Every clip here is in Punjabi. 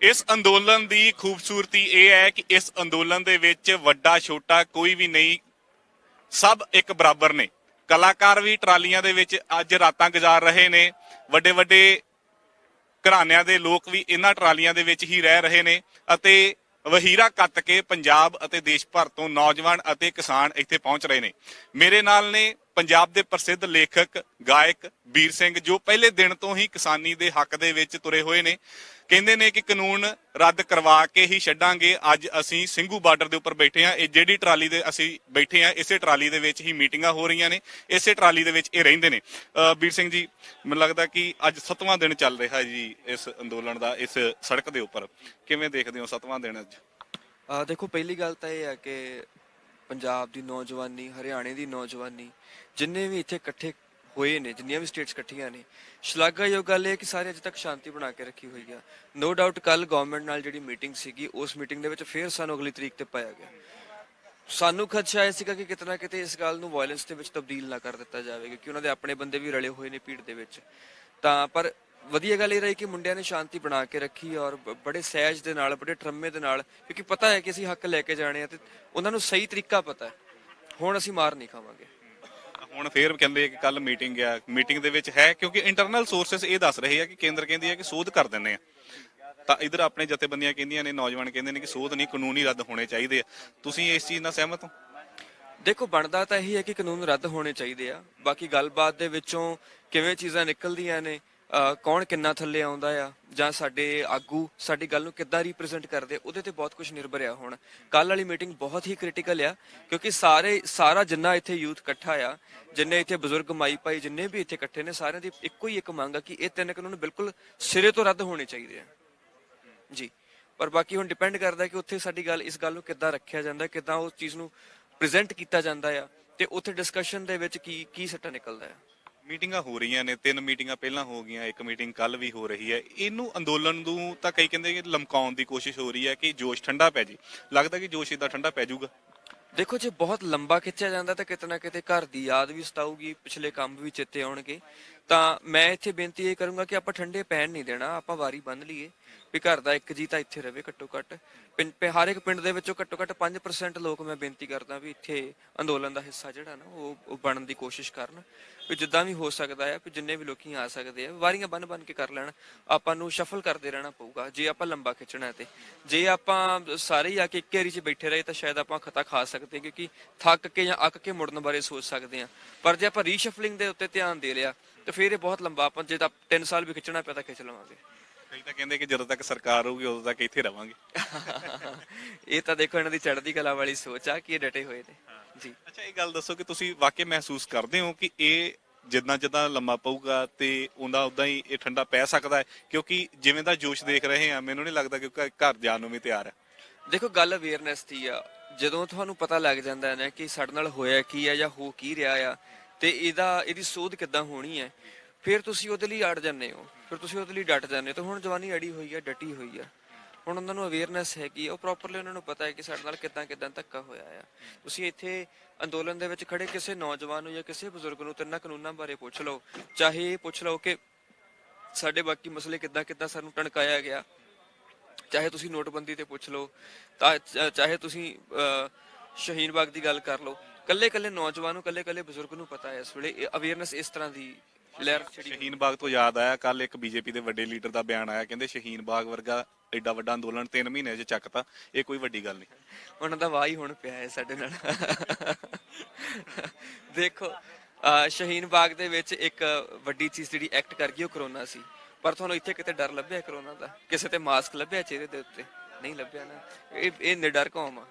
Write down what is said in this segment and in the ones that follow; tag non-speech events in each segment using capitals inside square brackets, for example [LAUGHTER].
ਇਸ ਅੰਦੋਲਨ ਦੀ ਖੂਬਸੂਰਤੀ ਇਹ ਹੈ ਕਿ ਇਸ ਅੰਦੋਲਨ ਦੇ ਵਿੱਚ ਵੱਡਾ, ਛੋਟਾ ਕੋਈ ਵੀ ਨਹੀਂ, ਸਭ ਇੱਕ ਬਰਾਬਰ ਨੇ। ਕਲਾਕਾਰ ਵੀ ਟਰਾਲੀਆਂ ਦੇ ਵਿੱਚ ਅੱਜ ਰਾਤਾਂ ਗੁਜ਼ਾਰ ਰਹੇ ਨੇ। ਵੱਡੇ ਵੱਡੇ ਘਰਾਣਿਆਂ ਦੇ ਲੋਕ ਵੀ ਇਹਨਾਂ ਟਰਾਲੀਆਂ ਦੇ ਵਿੱਚ ਹੀ ਰਹਿ ਰਹੇ ਨੇ ਅਤੇ ਵਹੀਰਾ ਕੱਤ ਕੇ ਪੰਜਾਬ ਅਤੇ ਦੇਸ਼ ਭਰ ਤੋਂ ਨੌਜਵਾਨ ਅਤੇ ਕਿਸਾਨ ਇੱਥੇ ਪਹੁੰਚ ਰਹੇ ਨੇ। ਮੇਰੇ ਨਾਲ ਨੇ ਪੰਜਾਬ ਦੇ ਪ੍ਰਸਿੱਧ ਲੇਖਕ, ਗਾਇਕ ਵੀਰ ਸਿੰਘ, ਜੋ ਪਹਿਲੇ ਦਿਨ ਤੋਂ ਹੀ ਕਿਸਾਨੀ ਦੇ ਹੱਕ ਦੇ ਵਿੱਚ ਤੁਰੇ ਹੋਏ ਨੇ। ਕਹਿੰਦੇ ਨੇ ਕਿ ਕਾਨੂੰਨ ਰੱਦ ਕਰਵਾ ਕੇ ਹੀ ਛੱਡਾਂਗੇ। ਅੱਜ ਅਸੀਂ ਸਿੰਘੂ ਬਾਰਡਰ ਦੇ ਉੱਪਰ ਬੈਠੇ ਆ ਇਹ ਜਿਹੜੀ ਟਰਾਲੀ ਦੇ ਅਸੀਂ ਬੈਠੇ ਆ ਇਸੇ ਟਰਾਲੀ ਦੇ ਵਿੱਚ ਹੀ ਮੀਟਿੰਗਾਂ ਹੋ ਰਹੀਆਂ ਨੇ। ਇਸੇ ਟਰਾਲੀ ਦੇ ਵਿੱਚ ਇਹ ਰਹਿੰਦੇ ਨੇ। ਵੀਰ ਸਿੰਘ ਜੀ, ਮੈਨੂੰ ਲੱਗਦਾ ਕਿ ਅੱਜ 7ਵਾਂ ਦਿਨ ਚੱਲ ਰਿਹਾ ਜੀ ਇਸ ਅੰਦੋਲਨ ਦਾ, ਇਸ ਸੜਕ ਦੇ ਉੱਪਰ। ਕਿਵੇਂ ਦੇਖਦੇ ਹੋ 7ਵਾਂ ਦਿਨ ਅੱਜ? ਆ ਦੇਖੋ, ਪਹਿਲੀ ਗੱਲ ਤਾਂ ਇਹ ਹੈ ਕਿ ਪੰਜਾਬ ਦੀ ਨੌਜਵਾਨੀ, ਹਰਿਆਣੇ ਦੀ ਨੌਜਵਾਨੀ, ਜਿੰਨੇ ਵੀ ਇੱਥੇ ਇਕੱਠੇ ਹੋਏ ਨੇ, ਜਿੰਨੀਆਂ ਵੀ ਸਟੇਟਸ ਇਕੱਠੀਆਂ ਨੇ। ਸ਼ਲਾਘਾਯੋਗ ਗੱਲ ਇਹ ਕਿ ਸਾਰੇ ਅਜੇ ਤੱਕ ਸ਼ਾਂਤੀ ਬਣਾ ਕੇ ਰੱਖੀ ਹੋਈ ਆ। ਨੋ ਡਾਊਟ ਕੱਲ ਗਵਰਨਮੈਂਟ ਨਾਲ ਜਿਹੜੀ ਮੀਟਿੰਗ ਸੀਗੀ, ਉਸ ਮੀਟਿੰਗ ਦੇ ਵਿੱਚ ਫੇਰ ਸਾਨੂੰ ਅਗਲੀ ਤਰੀਕ ਤੇ ਪਾਇਆ ਗਿਆ। ਸਾਨੂੰ ਖਦਸ਼ਾ ਇਹ ਸੀਗਾ ਕਿ ਕਿਤੇ ਨਾ ਕਿਤੇ ਇਸ ਗੱਲ ਨੂੰ ਵਾਇਲੈਂਸ ਦੇ ਵਿੱਚ ਤਬਦੀਲ ਨਾ ਕਰ ਦਿੱਤਾ ਜਾਵੇ ਕਿਉਂਕਿ ਉਹਨਾਂ ਦੇ ਆਪਣੇ ਬੰਦੇ ਵੀ ਰਲੇ ਹੋਏ ਨੇ ਭੀੜ ਦੇ ਵਿੱਚ। ਤਾਂ ਪਰ ਵਧੀਆ ਗੱਲ ਇਹ ਰਹੀ ਕਿ ਮੁੰਡਿਆਂ ਨੇ ਸ਼ਾਂਤੀ ਬਣਾ ਕੇ ਰੱਖੀ ਔਰ ਬੜੇ ਸਹਿਜ ਦੇ ਨਾਲ, ਬੜੇ ਟਰਮੇ ਦੇ ਨਾਲ, ਕਿਉਂਕਿ ਪਤਾ ਹੈ ਕਿ ਅਸੀਂ ਹੱਕ ਲੈ ਕੇ ਜਾਣੇ ਆ ਤੇ ਉਹਨਾਂ ਨੂੰ ਸਹੀ ਤਰੀਕਾ ਪਤਾ ਹੈ। ਹੁਣ ਅਸੀਂ ਮਾਰ ਨਹੀਂ ਖਾਵਾਂਗੇ। ਹੁਣ ਫੇਰ ਕਹਿੰਦੇ ਕਿ ਕੱਲ ਮੀਟਿੰਗ ਆ। ਮੀਟਿੰਗ ਦੇ ਵਿੱਚ ਹੈ ਕਿਉਂਕਿ ਇੰਟਰਨਲ ਸੋਰਸਸ ਇਹ ਦੱਸ ਰਹੇ ਆ ਕਿ ਕੇਂਦਰ ਕਹਿੰਦੀ ਹੈ ਕਿ ਸੋਧ ਕਰ ਦਿੰਨੇ ਆ। ਤਾਂ ਇਧਰ ਆਪਣੇ ਜਥੇਬੰਦੀਆਂ ਕਹਿੰਦੀਆਂ ਨੇ, ਨੌਜਵਾਨ ਕਹਿੰਦੇ ਨੇ ਕਿ ਸੋਧ ਨਹੀਂ, ਕਾਨੂੰਨ ਹੀ ਰੱਦ ਹੋਣੇ ਚਾਹੀਦੇ ਆ। ਤੁਸੀਂ ਇਸ ਚੀਜ਼ ਨਾਲ ਸਹਿਮਤ ਹੋ? ਦੇਖੋ, ਬਣਦਾ ਤਾਂ ਇਹੀ ਹੈ ਕਿ ਕਾਨੂੰਨ ਰੱਦ ਹੋਣੇ ਚਾਹੀਦੇ ਆ। ਬਾਕੀ ਗੱਲਬਾਤ ਦੇ ਵਿੱਚੋਂ ਕਿਵੇਂ ਚੀਜ਼ਾਂ ਨਿਕਲਦੀਆਂ ਨੇ ਕੌਣ ਕਿੰਨਾ ਥੱਲੇ ਆਉਂਦਾ ਆ ਜਾਂ ਸਾਡੇ ਆਗੂ ਸਾਡੀ ਗੱਲ ਨੂੰ ਕਿੱਦਾਂ ਰਿਪਰੈਜ਼ੈਂਟ ਕਰਦੇ, ਉਹਦੇ ਤੇ ਬਹੁਤ ਕੁਝ ਨਿਰਭਰ ਆ ਹੁਣ। ਕੱਲ ਵਾਲੀ ਮੀਟਿੰਗ ਬਹੁਤ ਹੀ ਕ੍ਰਿਟੀਕਲ ਆ, ਕਿਉਂਕਿ ਸਾਰੇ, ਸਾਰਾ ਜਿੰਨਾ ਇੱਥੇ ਯੂਥ ਇਕੱਠਾ ਆ, ਜਿੰਨੇ ਇੱਥੇ ਬਜ਼ੁਰਗ ਮਾਈ ਭਾਈ ਜਿੰਨੇ ਵੀ ਇੱਥੇ ਇਕੱਠੇ ਨੇ, ਸਾਰਿਆਂ ਦੀ ਇੱਕੋ ਹੀ ਇੱਕ ਮੰਗ ਆ ਕਿ ਇਹ ਤਿੰਨ ਕਾਨੂੰਨ ਬਿਲਕੁਲ ਸਿਰੇ ਤੋਂ ਰੱਦ ਹੋਣੇ ਚਾਹੀਦੇ ਆ। ਜੀ। ਪਰ ਬਾਕੀ ਹੁਣ ਡਿਪੈਂਡ ਕਰਦਾ ਕਿ ਉੱਥੇ ਸਾਡੀ ਗੱਲ, ਇਸ ਗੱਲ ਨੂੰ ਕਿੱਦਾਂ ਰੱਖਿਆ ਜਾਂਦਾ, ਕਿੱਦਾਂ ਉਸ ਚੀਜ਼ ਨੂੰ ਪ੍ਰੈਜ਼ੈਂਟ ਕੀਤਾ ਜਾਂਦਾ ਆ, ਤੇ ਉੱਥੇ ਡਿਸਕਸ਼ਨ ਦੇ ਵਿੱਚ ਕੀ ਕੀ ਸੱਟਾ ਨਿਕਲਦਾ ਆ। ਮੀਟਿੰਗਾਂ ਹੋ ਰਹੀਆਂ ਨੇ, ਤਿੰਨ ਮੀਟਿੰਗਾਂ ਪਹਿਲਾਂ ਹੋ ਗਈਆਂ, ਇੱਕ ਮੀਟਿੰਗ ਕੱਲ ਵੀ ਹੋ ਰਹੀ ਹੈ। ਇਹਨੂੰ ਅੰਦੋਲਨ ਨੂੰ ਤਾਂ ਕਈ ਕਹਿੰਦੇ ਕਿ ਲਮਕਾਉਣ ਦੀ ਕੋਸ਼ਿਸ਼ ਹੋ ਰਹੀ ਹੈ ਕਿ ਜੋਸ਼ ਠੰਡਾ ਪੈ ਜੇ। ਲੱਗਦਾ ਕਿ ਜੋਸ਼ ਇਦਾਂ ਠੰਡਾ ਪੈ ਜਾਊਗਾ। ਦੇਖੋ, ਜੇ ਬਹੁਤ ਲੰਬਾ ਖਿੱਚਿਆ ਜਾਂਦਾ ਤਾਂ ਕਿਤੇ ਨਾ ਕਿਤੇ ਘਰ ਦੀ ਯਾਦ ਵੀ ਸਤਾਊਗੀ, ਪਿਛਲੇ ਕੰਮ ਵੀ ਚੇਤੇ ਆਉਣਗੇ। ਤਾਂ ਮੈਂ ਇੱਥੇ ਬੇਨਤੀ ਇਹ ਕਰੂੰਗਾ ਕਿ ਆਪਾਂ ਠੰਡੇ ਪੈਣ ਨਹੀਂ ਦੇਣਾ, ਆਪਾਂ ਵਾਰੀ ਬੰਨ ਲਈਏ ਵੀ ਘਰ ਦਾ ਇੱਕ ਜੀ ਤਾਂ ਇੱਥੇ ਰਵੇ ਘੱਟੋ ਘੱਟ ਪਿੰ- ਹਰ ਇੱਕ ਪਿੰਡ ਦੇ ਵਿੱਚੋਂ ਘੱਟੋ ਘੱਟ 5% ਲੋਕ ਮੈਂ ਬੇਨਤੀ ਕਰਦਾ ਵੀ ਇੱਥੇ ਅੰਦੋਲਨ ਦਾ ਹਿੱਸਾ ਜਿਹੜਾ ਨਾ, ਉਹ ਬਣਨ ਦੀ ਕੋਸ਼ਿਸ਼ ਕਰਨ। ਵੀ ਜਿੱਦਾਂ ਵੀ ਹੋ ਸਕਦਾ ਹੈ ਵੀ ਜਿੰਨੇ ਵੀ ਲੋਕੀ ਆ ਸਕਦੇ ਆ, ਵਾਰੀਆਂ ਬੰਨ ਬੰਨ ਕੇ ਕਰ ਲੈਣ। ਆਪਾਂ ਨੂੰ ਸ਼ਫਲ ਕਰਦੇ ਰਹਿਣਾ ਪਊਗਾ, ਜੇ ਆਪਾਂ ਲੰਬਾ ਖਿੱਚਣਾ ਤੇ। ਜੇ ਆਪਾਂ ਸਾਰੇ ਹੀ ਆ ਕੇ ਇੱਕ ਏਰੀ 'ਚ ਬੈਠੇ ਰਹੇ, ਤਾਂ ਸ਼ਾਇਦ ਆਪਾਂ ਖਤਾ ਖਾ ਸਕਦੇ ਕਿਉਂਕਿ ਥੱਕ ਕੇ ਜਾਂ ਅੱਕ ਕੇ ਮੁੜਨ ਬਾਰੇ ਸੋਚ ਸਕਦੇ ਹਾਂ। ਪਰ ਜੇ ਆਪਾਂ ਰੀਸ਼ਫਲਿੰਗ ਦੇ ਉੱਤੇ ਧਿਆਨ ਦੇ ਲਿਆ ਤਾਂ ਫਿਰ ਇਹ ਬਹੁਤ ਲੰਬਾ ਆਪਾਂ ਜੇ ਤਾਂ 3 ਸਾਲ ਵੀ ਖਿੱਚਣਾ ਪਿਆ ਤਾਂ ਖਿੱਚ ਲਵਾਂਗੇ। ਕਈ ਤਾਂ ਕਹਿੰਦੇ ਕਿ ਜਦੋਂ ਤੱਕ ਸਰਕਾਰ ਹੋਊਗੀ ਉਦੋਂ ਤੱਕ ਇੱਥੇ ਰਵਾਂਗੇ। ਇਹ ਤਾਂ ਦੇਖੋ ਇਹਨਾਂ ਦੀ ਚੜ੍ਹਦੀ ਕਲਾ ਵਾਲੀ ਸੋਚ ਆ ਕਿ ਇਹ ਡਟੇ ਹੋਏ ਨੇ। ਜੀ। ਅੱਛਾ ਇਹ ਗੱਲ ਦੱਸੋ ਕਿ ਤੁਸੀਂ ਵਾਕਈ ਮਹਿਸੂਸ ਕਰਦੇ ਹੋ ਕਿ ਇਹ ਜਿੱਦਾਂ ਜਿੱਦਾਂ ਲੰਮਾ ਪਊਗਾ ਤੇ ਉਹਦਾ ਉਦਾਂ ਹੀ ਇਹ ਠੰਡਾ ਪੈ ਸਕਦਾ ਹੈ? ਕਿਉਂਕਿ ਜਿਵੇਂ ਦਾ ਜੋਸ਼ ਦੇਖ ਰਹੇ ਆ ਮੈਨੂੰ ਨਹੀਂ ਲੱਗਦਾ ਕਿ ਘਰ ਜਾਣ ਨੂੰ ਵੀ ਤਿਆਰ ਹੈ। ਦੇਖੋ ਗੱਲ ਅਵੇਅਰਨੈਸ ਦੀ ਆ। ਜਦੋਂ ਤੁਹਾਨੂੰ ਪਤਾ ਲੱਗ ਜਾਂਦਾ ਹੈ ਨਾ ਕਿ ਸਾਡੇ ਨਾਲ ਹੋਇਆ ਕੀ ਆ ਜਾਂ ਹੋ ਕੀ ਰਿਹਾ ਆ ਤੇ ਇਹਦਾ ਇਹਦੀ ਸੋਧ ਕਿੱਦਾਂ ਹੋਣੀ ਹੈ? ਫਿਰ ਤੁਸੀਂ ਉਹਦੇ ਲਈ ਅੜ ਜਾਂਦੇ ਹੋ। ਫਿਰ ਤੁਸੀਂ ਉਹਦੇ ਲਈ ਡਟ ਜਾਂਦੇ ਹੋ। ਤਾਂ ਹੁਣ ਜਵਾਨੀ ਅੜੀ ਹੋਈ ਆ ਡਟੀ ਹੋਈ ਆ। ਹੁਣ ਉਹਨਾਂ ਨੂੰ ਅਵੇਅਰਨੈਸ ਹੈਗੀ ਉਹ ਪ੍ਰੋਪਰਲੀ ਉਹਨਾਂ ਨੂੰ ਪਤਾ ਹੈ ਕਿ ਸਾਡੇ ਨਾਲ ਕਿੱਦਾਂ ਕਿੱਦਾਂ ਧੱਕਾ ਹੋਇਆ ਆ। ਤੁਸੀਂ ਇੱਥੇ ਅੰਦੋਲਨ ਦੇ ਵਿੱਚ ਖੜੇ ਕਿਸੇ ਨੌਜਵਾਨ ਨੂੰ ਜਾਂ ਕਿਸੇ ਬਜ਼ੁਰਗ ਨੂੰ ਤਿੰਨਾਂ ਕਾਨੂੰਨਾਂ ਬਾਰੇ ਪੁੱਛ ਲਓ। ਚਾਹੇ ਇਹ ਪੁੱਛ ਲਓ ਕਿ ਸਾਡੇ ਬਾਕੀ ਮਸਲੇ ਕਿੱਦਾਂ ਕਿੱਦਾਂ ਸਾਨੂੰ ਟਣਕਾਇਆ ਗਿਆ। ਚਾਹੇ ਤੁਸੀਂ ਨੋਟਬੰਦੀ ਤੇ ਪੁੱਛ ਲਓ। ਤਾਂ ਚਾਹੇ ਤੁਸੀਂ ਅਹ, ਸ਼ਹੀਨ ਬਾਗ ਦੀ ਗੱਲ ਕਰ ਲਓ। ਕੱਲੇ ਕੱਲੇ ਨੌਜਵਾਨ ਨੂੰ ਕੱਲੇ ਕੱਲੇ ਬਜ਼ੁਰਗ ਨੂੰ ਪਤਾ ਹੈ ਇਸ ਵੇਲੇ। ਅਵੇਅਰਨੈਸ ਇਸ ਤਰ੍ਹਾਂ ਦੀ ਲਹਿਰ ਸ਼ਹੀਨ ਬਾਗ ਤੋਂ ਯਾਦ ਆਇਆ ਕੱਲ ਇੱਕ ਬੀਜੇਪੀ ਦੇ ਵੱਡੇ ਲੀਡਰ ਦਾ ਬਿਆਨ ਆਇਆ ਕਹਿੰਦੇ ਸ਼ਹੀਨ ਬਾਗ ਵਰਗਾ ਐਡਾ ਵੱਡਾ ਅੰਦੋਲਨ 3 ਮਹੀਨਿਆਂ 'ਚ ਚੱਕਤਾ ਇਹ ਕੋਈ ਵੱਡੀ ਗੱਲ ਨਹੀਂ। ਉਹਨਾਂ ਦਾ ਵਾਹ ਹੀ ਹੁਣ ਪਿਆ ਹੈ ਸਾਡੇ ਨਾਲ। ਦੇਖੋ ਸ਼ਹੀਨ ਬਾਗ ਦੇ ਵਿੱਚ ਇੱਕ ਵੱਡੀ ਚੀਜ਼ ਜਿਹੜੀ ਐਕਟ ਕਰ ਗਈ ਉਹ ਕਰੋਨਾ ਸੀ। ਪਰ ਤੁਹਾਨੂੰ ਇੱਥੇ ਕਿਤੇ ਡਰ ਲੱਭਿਆ ਕਰੋਨਾ ਦਾ? ਕਿਸੇ ਤੇ ਮਾਸਕ ਲੱਭਿਆ ਚਿਹਰੇ ਦੇ ਉੱਤੇ? ਨਹੀਂ ਲੱਭਿਆ ਨਾ। ਇਹ ਇਹ ਨਿਡਰ ਕੌਮ ਆ।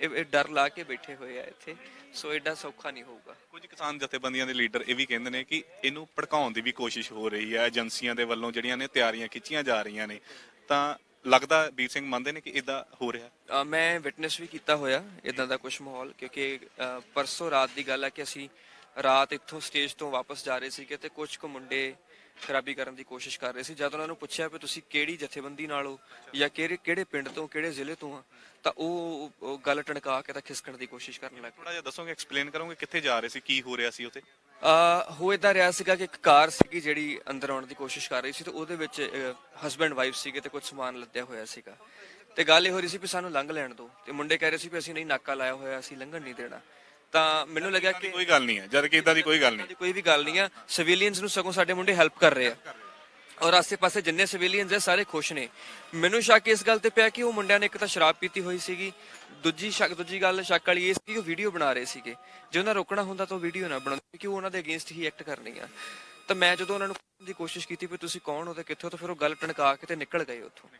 ਇਹ ਡਰ ਲਾ ਕੇ ਬੈਠੇ ਹੋਏ ਆ ਇੱਥੇ ਸੋ ਐਡਾ ਸੌਖਾ ਨਹੀਂ ਹੋਊਗਾ। ਕੁਝ ਕਿਸਾਨ ਜਥੇਬੰਦੀਆਂ ਦੇ ਲੀਡਰ ਇਹ ਵੀ ਕਹਿੰਦੇ ਨੇ ਕਿ ਇਹਨੂੰ ਭੜਕਾਉਣ ਦੀ ਵੀ ਕੋਸ਼ਿਸ਼ ਹੋ ਰਹੀ ਹੈ ਏਜੰਸੀਆਂ ਦੇ ਵੱਲੋਂ ਜਿਹੜੀਆਂ ਨੇ ਤਿਆਰੀਆਂ ਖਿੱਚੀਆਂ ਜਾ ਰਹੀਆਂ ਨੇ। ਤਾਂ ਲੱਗਦਾ ਵੀਰ ਸਿੰਘ ਮੰਨਦੇ ਨੇ ਕਿ ਇਦਾਂ ਹੋ ਰਿਹਾ ਮੈਂ ਵਿਟਨੈਸ ਵੀ ਕੀਤਾ ਹੋਇਆ ਇਦਾਂ ਦਾ ਕੁਝ ਮਾਹੌਲ ਕਿਉਂਕਿ ਪਰਸੋਂ ਰਾਤ ਦੀ ਗੱਲ ਹੈ ਕਿ ਅਸੀਂ ਰਾਤ ਇੱਥੋਂ ਸਟੇਜ ਤੋਂ ਵਾਪਸ ਜਾ ਰਹੇ ਸੀਗੇ ਤੇ ਕੁਝ ਕੁ ਮੁੰਡੇ ਖਰਾਬੀ ਕਰਨ ਦੀ ਕੋਸ਼ਿਸ਼ ਕਰ ਰਹੇ ਸੀ। ਜਦ ਉਹਨਾਂ ਨੂੰ ਪੁੱਛਿਆ ਵੀ ਤੁਸੀਂ ਕਿਹੜੀ ਜਥੇਬੰਦੀ ਨਾਲ ਹੋ ਜਾਂ ਕਿਹੜੇ ਕਿਹੜੇ ਪਿੰਡ ਤੋਂ ਕਿਹੜੇ ਜ਼ਿਲ੍ਹੇ ਤੋਂ ਆ ਤਾਂ ਉਹ ਉਹ ਗੱਲ ਟਣਕਾ ਕੇ ਤਾਂ ਖਿਸਕਣ ਦੀ ਕੋਸ਼ਿਸ਼ ਕਰਨ ਲੱਗ ਥੋੜਾ ਜਿਹਾ ਦੱਸੋਗੇ ਐਕਸਪਲੇਨ ਕਰੋਗੇ ਕਿੱਥੇ ਜਾ ਰਹੇ ਸੀ ਕੀ ਹੋ ਰਿਹਾ ਸੀ ਉੱਥੇ? ਅ ਹੋ ਇਦਾਂ ਰਿਹਾ ਸੀਗਾ ਕਿ ਇੱਕ ਕਾਰ ਸੀਗੀ ਜਿਹੜੀ ਅੰਦਰ ਆਉਣ ਦੀ ਕੋਸ਼ਿਸ਼ ਕਰ ਰਹੀ ਸੀ ਤੇ ਉਹਦੇ ਵਿੱਚ ਹਸਬੰਡ ਵਾਈਫ ਸੀਗੇ ਤੇ ਕੁਝ ਸਮਾਨ ਲੱਦਿਆ ਹੋਇਆ ਸੀਗਾ। ਤੇ ਗੱਲ ਇਹ ਹੋ ਰਹੀ ਸੀ ਵੀ ਸਾਨੂੰ ਲੰਘ ਲੈਣ ਦਿਓ। ਤੇ ਮੁੰਡੇ ਕਹਿ ਰਹੇ ਸੀ ਵੀ ਅਸੀਂ ਨਹੀਂ ਨਾਕਾ ਲਾਇਆ ਹੋਇਆ ਅਸੀਂ ਲੰਘਣ ਨਹੀਂ ਦੇਣਾ। ਤਾਂ ਮੈਨੂੰ ਲੱਗਿਆ ਕਿ ਕੋਈ ਗੱਲ ਨਹੀਂ ਹੈ। ਜਦ ਕਿ ਇਦਾਂ ਦੀ ਕੋਈ ਗੱਲ ਨਹੀਂ ਕੋਈ ਵੀ ਗੱਲ ਨਹੀਂ ਆ ਸਿਵਿਲੀਅਨਸ ਨੂੰ ਸਗੋਂ ਸਾਡੇ ਮੁੰਡੇ ਹੈਲਪ ਕਰ ਰਹੇ ਆ। ਔਰ ਆਸੇ-ਪਾਸੇ ਜਿੰਨੇ ਸਿਵਿਲੀਅਨਸ ਆ ਸਾਰੇ ਖੁਸ਼ ਨੇ। ਮੈਨੂੰ ਸ਼ੱਕ ਇਸ ਗੱਲ ਤੇ ਪਿਆ ਕਿ ਉਹ ਮੁੰਡਿਆਂ ਨੇ ਇੱਕ ਤਾਂ ਸ਼ਰਾਬ ਪੀਤੀ ਹੋਈ ਸੀਗੀ। ਦੂਜੀ ਸ਼ੱਕ ਦੂਜੀ ਗੱਲ ਸ਼ੱਕ ਵਾਲੀ ਇਹ ਸੀ ਕਿ ਉਹ ਵੀਡੀਓ ਬਣਾ ਰਹੇ ਸੀਗੇ। ਜੇ ਉਹਨਾਂ ਰੋਕਣਾ ਹੁੰਦਾ ਤਾਂ ਉਹ ਵੀਡੀਓ ਨਾ ਬਣਾਉਂਦੇ ਕਿਉਂਕਿ ਉਹ ਉਹਨਾਂ ਦੇ ਅਗੇਂਸਟ ਹੀ ਐਕਟ ਕਰਨੀ ਆ। ਤਾਂ ਮੈਂ ਜਦੋਂ ਉਹਨਾਂ ਨੂੰ ਪੁੱਛਣ ਦੀ ਕੋਸ਼ਿਸ਼ ਕੀਤੀ ਵੀ ਤੁਸੀਂ ਕੌਣ ਹੋ ਤੇ ਕਿੱਥੋਂ ਤਾਂ ਫਿਰ ਉਹ ਗੱਲ ਟਣਕਾ ਕੇ ਤੇ ਨਿਕਲ ਗਏ ਉੱਥੋਂ।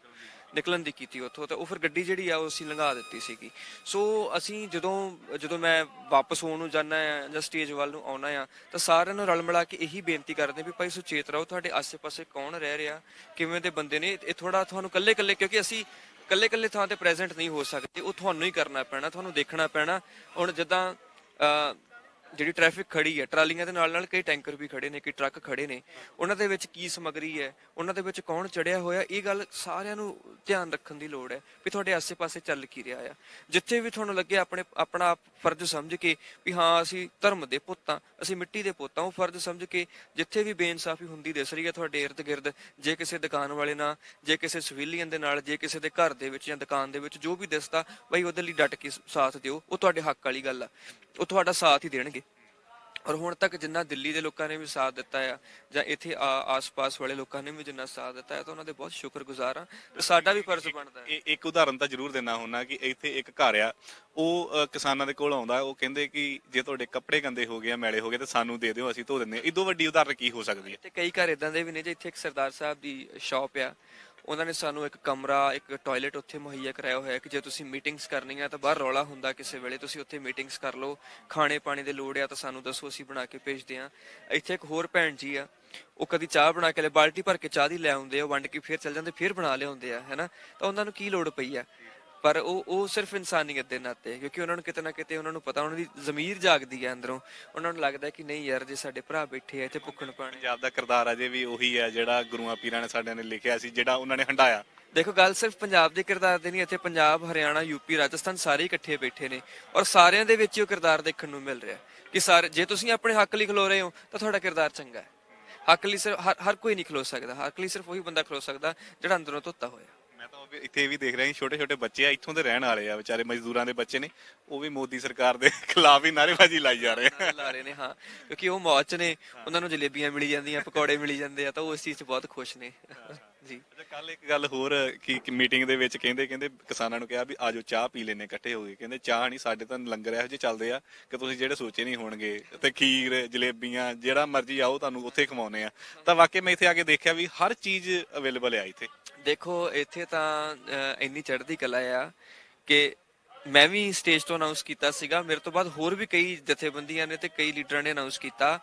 ਨਿਕਲਣ ਦੀ ਕੀਤੀ ਉੱਥੋਂ, ਤੇ ਉਹ ਫਿਰ ਗੱਡੀ ਜਿਹੜੀ ਆ, ਉਹ ਅਸੀਂ ਲੰਘਾ ਦਿੱਤੀ ਸੀਗੀ। ਸੋ ਅਸੀਂ ਜਦੋਂ ਜਦੋਂ ਮੈਂ ਵਾਪਸ ਹੋਣ ਨੂੰ ਜਾਣਾ ਆ ਜਾਂ ਸਟੇਜ ਵੱਲ ਨੂੰ ਆਉਣਾ ਆ, ਤਾਂ ਸਾਰਿਆਂ ਨੂੰ ਰਲ ਮਿਲਾ ਕੇ ਇਹੀ ਬੇਨਤੀ ਕਰਦੇ ਵੀ ਭਾਈ ਸੁਚੇਤ ਰਹੋ, ਤੁਹਾਡੇ ਆਸ-ਪਾਸੇ ਕੌਣ ਰਹਿ ਰਿਹਾ, ਕਿਵੇਂ ਦੇ ਬੰਦੇ ਨੇ, ਇਹ ਥੋੜਾ ਤੁਹਾਨੂੰ ਕੱਲੇ-ਕੱਲੇ ਕਿਉਂਕਿ ਅਸੀਂ ਕੱਲੇ-ਕੱਲੇ ਥਾਂ ਤੇ ਪ੍ਰੈਜ਼ੈਂਟ ਨਹੀਂ ਹੋ ਸਕਦੇ, ਉਹ ਤੁਹਾਨੂੰ ਹੀ ਕਰਨਾ ਪੈਣਾ, ਤੁਹਾਨੂੰ ਦੇਖਣਾ ਪੈਣਾ। ਹੁਣ ਜਿੱਦਾਂ ਜਿਹੜੀ ਟ੍ਰੈਫਿਕ ਖੜੀ ਹੈ, ਟਰਾਲੀਆਂ ਦੇ ਨਾਲ ਨਾਲ ਕਈ ਟੈਂਕਰ ਵੀ ਖੜੇ ਨੇ, ਕਈ ਟਰੱਕ ਖੜੇ ਨੇ। ਉਹਨਾਂ ਦੇ ਵਿੱਚ ਕੀ ਸਮੱਗਰੀ ਹੈ, ਉਹਨਾਂ ਦੇ ਵਿੱਚ ਕੌਣ ਚੜਿਆ ਹੋਇਆ, ਇਹ ਗੱਲ ਸਾਰਿਆਂ ਨੂੰ ਧਿਆਨ ਰੱਖਣ ਦੀ ਲੋੜ ਹੈ ਵੀ ਤੁਹਾਡੇ ਆਸ-ਪਾਸੇ ਚੱਲ ਕੀ ਰਿਹਾ ਆ। ਜਿੱਥੇ ਵੀ ਤੁਹਾਨੂੰ ਲੱਗੇ ਆਪਣੇ, ਆਪਣਾ ਫਰਜ਼ ਸਮਝ ਕੇ ਵੀ ਹਾਂ, ਅਸੀਂ ਧਰਮ ਦੇ ਪੁੱਤ ਹਾਂ, ਅਸੀਂ ਮਿੱਟੀ ਦੇ ਪੁੱਤ ਹਾਂ, ਉਹ ਫਰਜ਼ ਸਮਝ ਕੇ ਜਿੱਥੇ ਵੀ ਬੇਇਨਸਾਫੀ ਹੁੰਦੀ ਦਿਸ ਰਹੀ ਹੈ, ਤੁਹਾਡੇ ਇਰਦ-ਗਿਰਦ ਜੇ ਕਿਸੇ ਦੁਕਾਨ ਵਾਲੇ ਨਾਲ, ਜੇ ਕਿਸੇ ਸਿਵਿਲੀਅਨ ਦੇ ਨਾਲ, ਜੇ ਕਿਸੇ ਦੇ ਘਰ ਦੇ ਵਿੱਚ ਜਾਂ ਦੁਕਾਨ ਦੇ ਵਿੱਚ ਜੋ ਵੀ ਦਿਸਦਾ, ਬਈ ਉਹਦੇ ਲਈ ਡਟ ਕੇ ਸਾਥ ਦਿਓ, ਉਹ ਤੁਹਾਡੇ ਹੱਕ ਵਾਲੀ ਗੱਲ ਆ। ਉਹ ਤੁਹਾਡਾ ਸਾਥ ਹੀ ਦੇਣਗੇ। ਔਰ ਹੁਣ ਤੱਕ ਜਿੰਨਾ ਦਿੱਲੀ ਦੇ ਲੋਕਾਂ ਨੇ ਵੀ ਸਾਥ ਦਿੱਤਾ ਆ ਜਾਂ ਇੱਥੇ ਆਸ-ਪਾਸ ਵਾਲੇ ਲੋਕਾਂ ਨੇ ਵੀ ਜਿੰਨਾ ਸਾਥ ਦਿੱਤਾ ਹੈ ਤਾਂ ਉਹਨਾਂ ਦੇ ਬਹੁਤ ਸ਼ੁਕਰਗੁਜ਼ਾਰ ਆ। ਤੇ ਸਾਡਾ ਵੀ ਫਰਜ਼ ਬਣਦਾ ਹੈ ਇੱਕ ਉਦਾਹਰਨ ਤਾਂ ਜ਼ਰੂਰ ਦੇਣਾ ਹੁੰਨਾ ਕਿ ਇੱਥੇ ਇੱਕ ਘਰ ਆ ਉਹ ਕਿਸਾਨਾਂ ਦੇ ਕੋਲ ਆਉਂਦਾ ਉਹ ਕਹਿੰਦੇ ਕਿ ਜੇ ਤੁਹਾਡੇ ਕੱਪੜੇ ਗੰਦੇ ਹੋ ਗਏ ਆ ਮੈਲੇ ਹੋ ਗਏ ਤਾਂ ਸਾਨੂੰ ਦੇ ਦਿਓ ਅਸੀਂ ਧੋ ਦਿੰਦੇ ਹਾਂ। ਇਦੋਂ ਵੱਡੀ ਉਦਾਹਰਨ ਕੀ ਹੋ ਸਕਦੀ ਹੈ ਤੇ ਕਈ ਘਰ ਇਦਾਂ ਦੇ ਵੀ ਨੇ ਜੇ ਇੱਥੇ ਇੱਕ ਸਰਦਾਰ ਸਾਹਿਬ ਦੀ ਸ਼ਾਪ ਆ ਉਹਨਾਂ ਨੇ ਸਾਨੂੰ ਇੱਕ ਕਮਰਾ, ਇੱਕ ਟਾਇਲਟ ਉੱਥੇ ਮੁਹੱਈਆ ਕਰਾਇਆ ਹੋਇਆ ਕਿ ਜੇ ਤੁਸੀਂ ਮੀਟਿੰਗਸ ਕਰਨੀਆਂ ਤਾਂ ਬਾਹਰ ਰੌਲਾ ਹੁੰਦਾ ਕਿਸੇ ਵੇਲੇ, ਤੁਸੀਂ ਉੱਥੇ ਮੀਟਿੰਗਸ ਕਰ ਲਓ। ਖਾਣੇ ਪਾਣੀ ਦੇ ਲੋੜ ਆ ਤਾਂ ਸਾਨੂੰ ਦੱਸੋ, ਅਸੀਂ ਬਣਾ ਕੇ ਭੇਜਦੇ ਹਾਂ। ਇੱਥੇ ਇੱਕ ਹੋਰ ਭੈਣ ਜੀ ਆ, ਉਹ ਕਦੀ ਚਾਹ ਬਣਾ ਕੇ ਲੈ, ਬਾਲਟੀ ਭਰ ਕੇ ਚਾਹ ਦੀ ਲੈ ਆਉਂਦੇ ਆ ਵੰਡ ਕੇ ਫਿਰ ਚੱਲ ਜਾਂਦੇ, ਫਿਰ ਬਣਾ ਲਿਆਉਂਦੇ ਆ ਹੈਨਾ ਤਾਂ ਉਹਨਾਂ ਨੂੰ ਕੀ ਲੋੜ ਪਈ ਆ? ਪਰ ਉਹ ਉਹ ਸਿਰਫ ਇਨਸਾਨੀਅਤ ਦੇ ਨਾਤੇ ਕਿਉਂਕਿ ਉਹਨਾਂ ਨੂੰ ਕਿਤੇ ਨਾ ਕਿਤੇ ਉਹਨਾਂ ਨੂੰ ਪਤਾ ਉਹਨਾਂ ਦੀ ਜ਼ਮੀਰ ਜਾਗਦੀ ਹੈ ਅੰਦਰੋਂ। ਉਹਨਾਂ ਨੂੰ ਲੱਗਦਾ ਕਿ ਨਹੀਂ ਯਾਰ ਜੇ ਸਾਡੇ ਭਰਾ ਬੈਠੇ ਆ ਇੱਥੇ ਭੁੱਖਣ ਪਾਣੀ। ਪੰਜਾਬ ਦਾ ਕਿਰਦਾਰ ਅਜੇ ਵੀ ਉਹੀ ਹੈ ਜਿਹੜਾ ਗੁਰੂਆਂ ਪੀਰਾਂ ਨੇ ਸਾਡਿਆਂ ਨੇ ਲਿਖਿਆ ਸੀ ਜਿਹੜਾ ਉਹਨਾਂ ਨੇ ਹੰਡਾਇਆ ਦੇਖੋ ਗੱਲ ਸਿਰਫ ਪੰਜਾਬ ਦੇ ਕਿਰਦਾਰ ਦੀ ਨਹੀਂ ਇੱਥੇ ਪੰਜਾਬ ਹਰਿਆਣਾ ਯੂਪੀ ਰਾਜਸਥਾਨ ਸਾਰੇ ਇਕੱਠੇ ਬੈਠੇ ਨੇ। ਔਰ ਸਾਰਿਆਂ ਦੇ ਵਿੱਚ ਹੀ ਉਹ ਕਿਰਦਾਰ ਦੇਖਣ ਨੂੰ ਮਿਲ ਰਿਹਾ ਕਿ ਸਾਰੇ ਜੇ ਤੁਸੀਂ ਆਪਣੇ ਹੱਕ ਲਈ ਖਲੋ ਰਹੇ ਹੋ ਤਾਂ ਤੁਹਾਡਾ ਕਿਰਦਾਰ ਚੰਗਾ ਹੈ। ਹੱਕ ਲਈ ਸਿਰਫ ਹਰ- ਹਰ ਕੋਈ ਨਹੀਂ ਖਲੋ ਸਕਦਾ। ਹੱਕ ਲਈ ਸਿਰਫ ਉਹੀ ਬੰਦਾ ਖਲੋ ਸਕਦਾ ਜਿਹੜਾ ਅੰਦਰੋਂ ਧੋਤਾ ਹੋਇਆ। ਮੈਂ ਤਾਂ ਉਹ ਵੀ ਇੱਥੇ ਵੀ ਦੇਖ ਰਿਹਾ ਛੋਟੇ ਛੋਟੇ ਬੱਚੇ ਆ ਇੱਥੋਂ ਦੇ ਰਹਿਣ ਵਾਲੇ ਆ ਵਿਚਾਰੇ ਮਜ਼ਦੂਰਾਂ ਦੇ ਬੱਚੇ ਨੇ। ਉਹ ਵੀ ਮੋਦੀ ਸਰਕਾਰ ਦੇ [LAUGHS] ਖਿਲਾਫ ਹੀ ਨਾਅਰੇਬਾਜ਼ੀ ਲਾਈ ਜਾ ਰਹੇ ਆ। ਲਾ ਰਹੇ ਨੇ ਹਾਂ। ਕਿਉਂਕਿ ਉਹ ਮੌਜ 'ਚ ਨੇ ਉਹਨਾਂ ਨੂੰ ਜਲੇਬੀਆਂ ਮਿਲੀ ਜਾਂਦੀਆਂ ਪਕੌੜੇ ਮਿਲੀ ਜਾਂਦੇ ਆ ਤਾਂ ਉਹ ਇਸ ਚੀਜ਼ 'ਚ ਬਹੁਤ ਖੁਸ਼ ਨੇ। ਜੀ। ਅੱਛਾ ਕੱਲ ਇੱਕ ਗੱਲ ਹੋਰ ਕਿ ਮੀਟਿੰਗ ਦੇ ਵਿੱਚ ਕਹਿੰਦੇ ਕਹਿੰਦੇ ਕਿਸਾਨਾਂ ਨੂੰ ਕਿਹਾ ਵੀ ਆਜੋ ਚਾਹ ਪੀ ਲੈਨੇ ਇਕੱਠੇ ਹੋ ਕੇ। ਕਹਿੰਦੇ ਚਾਹ ਨਹੀਂ ਸਾਡੇ ਤਾਂ ਲੰਗਰ ਇਹੋ ਜਿਹੇ ਚੱਲਦੇ ਆ ਕਿ ਤੁਸੀਂ ਜਿਹੜੇ ਸੋਚੇ ਨਹੀਂ ਹੋਣਗੇ ਤੇ ਖੀਰ ਜਲੇਬੀਆਂ ਜਿਹੜਾ ਮਰਜ਼ੀ ਆਓ ਤੁਹਾਨੂੰ ਉੱਥੇ ਖਵਾਉਨੇ ਆ ਤਾਂ ਵਾਕਈ ਮੈਂ ਇੱਥੇ ਆ ਕੇ ਦੇਖਿਆ ਵੀ ਹਰ ਚੀਜ਼ ਅਵੇਲੇਬਲ ਆ ਇੱਥੇ। ਦੇਖੋ ਇੱਥੇ ਤਾਂ ਇੰਨੀ ਚੜ੍ਹਦੀ ਕਲਾ ਆ ਕਿ ਮੈਂ ਵੀ ਸਟੇਜ ਤੋਂ ਅਨਾਉਂਸ ਕੀਤਾ ਸੀਗਾ। ਮੇਰੇ ਤੋਂ ਬਾਅਦ ਹੋਰ ਵੀ ਕਈ ਜਥੇਬੰਦੀਆਂ ਨੇ ਤੇ ਕਈ ਲੀਡਰਾਂ ਨੇ ਅਨਾਉਂਸ ਕੀਤਾ।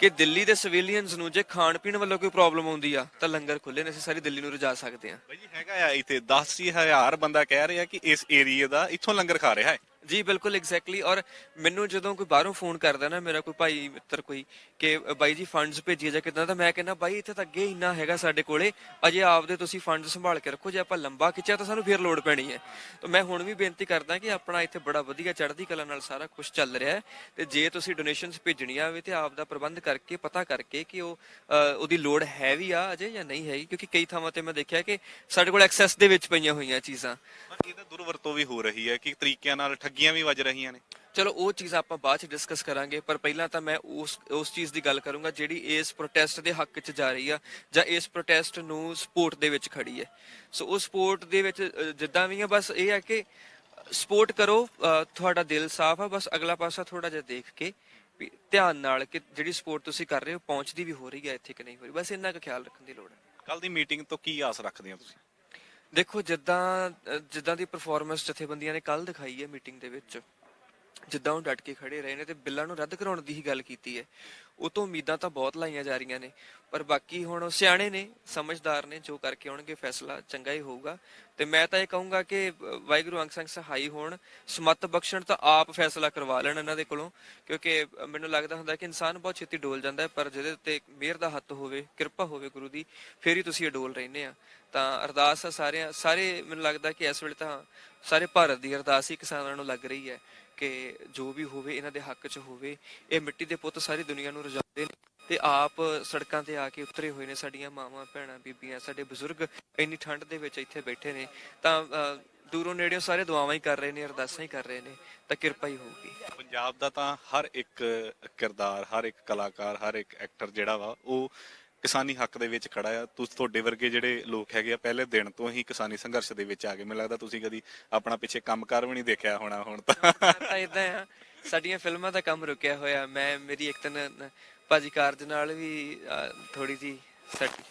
ਕਿ ਦਿੱਲੀ ਦੇ ਸਿਵਿਲੀਅਨਸ ਨੂੰ ਜੇ ਖਾਣ ਪੀਣ ਵੱਲੋਂ ਕੋਈ ਪ੍ਰੋਬਲਮ ਆਉਂਦੀ ਆ, ਤਾਂ ਲੰਗਰ ਖੁੱਲੇ ਨੇ, ਅਸੀਂ ਸਾਰੀ ਦਿੱਲੀ ਨੂੰ ਰਜਾ ਸਕਦੇ ਆ ਬਾਈ ਜੀ, ਹੈਗਾ ਆ ਇੱਥੇ 10000 ਬੰਦਾ ਕਹਿ ਰਿਹਾ ਕਿ ਇਸ ਏਰੀਆ ਦਾ ਇੱਥੋਂ ਲੰਗਰ ਖਾ ਰਿਹਾ ਹੈ। ਜੀ, ਬਿਲਕੁਲ ਐਗਜ਼ੈਕਟਲੀ ਔਰ ਮੈਨੂੰ ਜਦੋਂ ਕੋਈ ਬਾਹਰੋਂ ਫੋਨ ਕਰਦਾ ਨਾ, ਮੇਰਾ ਕੋਈ ਭਾਈ, ਮਿੱਤਰ ਕੋਈ, ਕਿ ਬਾਈ ਜੀ ਫੰਡਸ ਭੇਜੀਏ ਜਾਂ ਕਿਦਾਂ, ਤਾਂ ਮੈਂ ਕਹਿੰਦਾ, ਬਾਈ, ਇੱਥੇ ਤਾਂ ਅੱਗੇ ਇੰਨਾ ਹੈਗਾ ਸਾਡੇ ਕੋਲੇ, ਅਜੇ ਆਪਦੇ ਤੁਸੀਂ ਫੰਡ ਸੰਭਾਲ ਕੇ ਰੱਖੋ, ਜੇ ਆਪਾਂ ਲੰਬਾ ਖਿੱਚਿਆ ਤਾਂ ਸਾਨੂੰ ਫੇਰ ਲੋੜ ਪੈਣੀ ਹੈ। ਤਾਂ ਮੈਂ ਹੁਣ ਵੀ ਬੇਨਤੀ ਕਰਦਾ ਕਿ ਆਪਣਾ ਇੱਥੇ ਬੜਾ ਵਧੀਆ ਚੜ੍ਹਦੀ ਕਲਾ ਨਾਲ ਸਾਰਾ ਕੁਝ ਚੱਲ ਰਿਹਾ ਹੈ ਤੇ ਜੇ ਤੁਸੀਂ ਡੋਨੇਸ਼ਨਸ ਭੇਜਣੀਆਂ ਹੋਵੇ ਤੇ ਆਪ ਦਾ ਪ੍ਰਬੰਧ ਕਰਕੇ, ਪਤਾ ਕਰਕੇ ਕਿ ਉਹ ਉਹਦੀ ਲੋੜ ਹੈ ਵੀ ਆ ਅਜੇ ਜਾਂ ਨਹੀਂ ਹੈਗੀ, ਕਿਉਂਕਿ ਕਈ ਥਾਵਾਂ ਤੇ ਮੈਂ ਦੇਖਿਆ ਕਿ ਸਾਡੇ ਕੋਲ ਐਕਸੈਸ ਦੇ ਵਿੱਚ ਪਈਆਂ ਹੋਈਆਂ ਚੀਜ਼ਾਂ। ਇਹਦਾ ਦੁਰਵਰਤੋਂ ਵੀ ਹੋ ਰਹੀ ਹੈ ਕਿ ਤਰੀਕਿਆਂ ਨਾਲ ਠੱਗੀਆਂ ਵੀ ਵੱਜ ਰਹੀਆਂ ਨੇ। ਚਲੋ ਉਹ ਚੀਜ਼ ਆਪਾਂ ਬਾਅਦ ਚ ਡਿਸਕਸ ਕਰਾਂਗੇ ਪਰ ਪਹਿਲਾਂ ਤਾਂ ਮੈਂ ਉਸ ਉਸ ਚੀਜ਼ ਦੀ ਗੱਲ ਕਰੂੰਗਾ ਜਿਹੜੀ ਇਸ ਪ੍ਰੋਟੈਸਟ ਦੇ ਹੱਕ 'ਚ ਜਾ ਰਹੀ ਆ ਜਾਂ ਇਸ ਪ੍ਰੋਟੈਸਟ ਨੂੰ ਸਪੋਰਟ ਦੇ ਵਿੱਚ ਖੜੀ ਹੈ। ਸੋ ਉਹ ਸਪੋਰਟ ਦੇ ਵਿੱਚ ਅ, ਜਿੱਦਾਂ ਵੀ ਆ ਬਸ ਇਹ ਹੈ ਕਿ ਸਪੋਰਟ ਕਰੋ ਅ, ਤੁਹਾਡਾ ਦਿਲ ਸਾਫ਼ ਆ ਬਸ ਅਗਲਾ ਪਾਸਾ ਥੋੜਾ ਜਿਹਾ ਦੇਖ ਕੇ ਵੀ ਧਿਆਨ ਨਾਲ ਕਿ ਜਿਹੜੀ ਸਪੋਰਟ ਤੁਸੀਂ ਕਰ ਰਹੇ ਹੋ ਪਹੁੰਚਦੀ ਵੀ ਹੋ ਰਹੀ ਹੈ ਇੱਥੇ ਕਿ ਨਹੀਂ ਹੋ ਰਹੀ। ਬਸ ਇੰਨਾ ਕੁ ਖਿਆਲ ਰੱਖਣ ਦੀ ਲੋੜ ਹੈ। ਕੱਲ ਦੀ ਮੀਟਿੰਗ ਤੋਂ ਕੀ ਆਸ ਰੱਖਦੇ ਹੋ ਤੁਸੀਂ? ਦੇਖੋ, ਜਿੱਦਾਂ ਜਿੱਦਾਂ ਦੀ ਪਰਫਾਰਮੈਂਸ ਜਥੇਬੰਦੀਆਂ ਨੇ ਕੱਲ ਦਿਖਾਈ ਹੈ ਮੀਟਿੰਗ ਦੇ ਵਿੱਚ, ਜਿੱਦਾਂ ਉਹ ਡਟ ਕੇ ਖੜੇ ਰਹੇ ਨੇ ਤੇ ਬਿੱਲਾਂ ਨੂੰ ਰੱਦ ਕਰਾਉਣ ਦੀ ਹੀ ਗੱਲ ਕੀਤੀ ਹੈ। ਉਹ ਤੋਂ ਉਮੀਦਾਂ ਤਾਂ ਬਹੁਤ ਲਾਈਆਂ ਜਾ ਰਹੀਆਂ ਨੇ, ਪਰ ਬਾਕੀ ਹੁਣ ਸਿਆਣੇ ਨੇ, ਸਮਝਦਾਰ ਨੇ, ਜੋ ਕਰਕੇ ਆਉਣਗੇ ਫੈਸਲਾ ਚੰਗਾ ਹੀ ਹੋਊਗਾ। ਤੇ ਮੈਂ ਤਾਂ ਇਹ ਕਹੂੰਗਾ ਕਿ ਵਾਹਿਗੁਰੂ ਅੰਗ ਸੰਗ ਸਹਾਈ ਹੋਣ, ਸਮਤ ਬਖਸ਼ਣ ਤਾਂ ਆਪ ਫੈਸਲਾ ਕਰਵਾ ਲੈਣ ਇਹਨਾਂ ਦੇ ਕੋਲੋਂ, ਕਿਉਂਕਿ ਮੈਨੂੰ ਲੱਗਦਾ ਹੁੰਦਾ ਕਿ ਇਨਸਾਨ ਬਹੁਤ ਛੇਤੀ ਡੋਲ ਜਾਂਦਾ ਹੈ, ਪਰ ਜਿਹਦੇ ਉੱਤੇ ਮਿਹਰ ਦਾ ਹੱਥ ਕਿਰਪਾ ਹੋਵੇ ਗੁਰੂ ਦੀ, ਫੇਰ ਹੀ ਤੁਸੀਂ ਅਡੋਲ ਰਹਿੰਦੇ ਆ। ਤਾਂ ਅਰਦਾਸ ਆ ਸਾਰਿਆਂ, ਸਾਰੇ ਮੈਨੂੰ ਲੱਗਦਾ ਕਿ ਇਸ ਵੇਲੇ ਤਾਂ ਸਾਰੇ ਭਾਰਤ ਦੀ ਅਰਦਾਸ ਹੀ ਕਿਸਾਨਾਂ ਨੂੰ ਲੱਗ ਰਹੀ ਹੈ ਕਿ ਜੋ ਵੀ ਹੋਵੇ, ਇਹਨਾਂ ਦੇ ਹੱਕ 'ਚ ਹੋਵੇ, ਇਹ ਮਿੱਟੀ ਦੇ ਪੁੱਤ ਸਾਰੀ ਦੁਨੀਆ ਨੂੰ ਰਜਾਉਂਦੇ ਨੇ ਤੇ ਆਪ ਸੜਕਾਂ ਤੇ ਆ ਕੇ ਉਤਰੇ ਹੋਏ ਨੇ, ਸਾਡੀਆਂ ਮਾਵਾਂ, ਭੈਣਾਂ, ਬੀਬੀਆਂ, ਸਾਡੇ ਬਜ਼ੁਰਗ ਇੰਨੀ ਠੰਡ ਦੇ ਵਿੱਚ ਇੱਥੇ ਬੈਠੇ ਨੇ। ਤਾਂ ਦੂਰੋਂ ਨੇੜਿਓਂ ਸਾਰੇ ਦੁਆਵਾਂ ਹੀ ਕਰ ਰਹੇ ਨੇ, ਅਰਦਾਸਾਂ ਹੀ ਕਰ ਰਹੇ ਨੇ, ਤਾਂ ਕਿਰਪਾ ਹੀ ਹੋਊਗੀ। ਪੰਜਾਬ ਦਾ ਤਾਂ ਹਰ ਇੱਕ ਕਿਰਦਾਰ, ਹਰ ਇੱਕ ਕਲਾਕਾਰ, ਹਰ ਇੱਕ ਐਕਟਰ ਜਿਹੜਾ ਵਾ, ਉਹ ਕਿਸਾਨੀ ਹੱਕ ਦੇ ਵਿੱਚ ਖੜਾ ਆ। ਤੁਸੀਂ ਤੁਹਾਡੇ ਵਰਗੇ ਜਿਹੜੇ ਲੋਕ ਹੈਗੇ ਆ ਪਹਿਲੇ ਦਿਨ ਤੋਂ ਹੀ ਕਿਸਾਨੀ ਸੰਘਰਸ਼ ਦੇ ਵਿੱਚ ਆ ਗਏ। ਮੈਨੂੰ ਲੱਗਦਾ ਤੁਸੀਂ ਕਦੀ ਆਪਣਾ ਪਿੱਛੇ ਕੰਮਕਾਰ ਵੀ ਨਹੀਂ ਦੇਖਿਆ ਹੋਣਾ ਹੁਣ ਤਾਂ। ਤਾਂ ਇਦਾਂ ਆ। ਸਾਡੀਆਂ ਫਿਲਮਾਂ ਦਾ ਕੰਮ ਰੁਕਿਆ ਹੋਇਆ। ਮੈਂ ਮੇਰੀ ਇੱਕ ਦਿਨ ਭਾਜੀ ਕਾਰਜ ਨਾਲ ਵੀ ਥੋੜੀ ਜੀ ਸਾਡੀ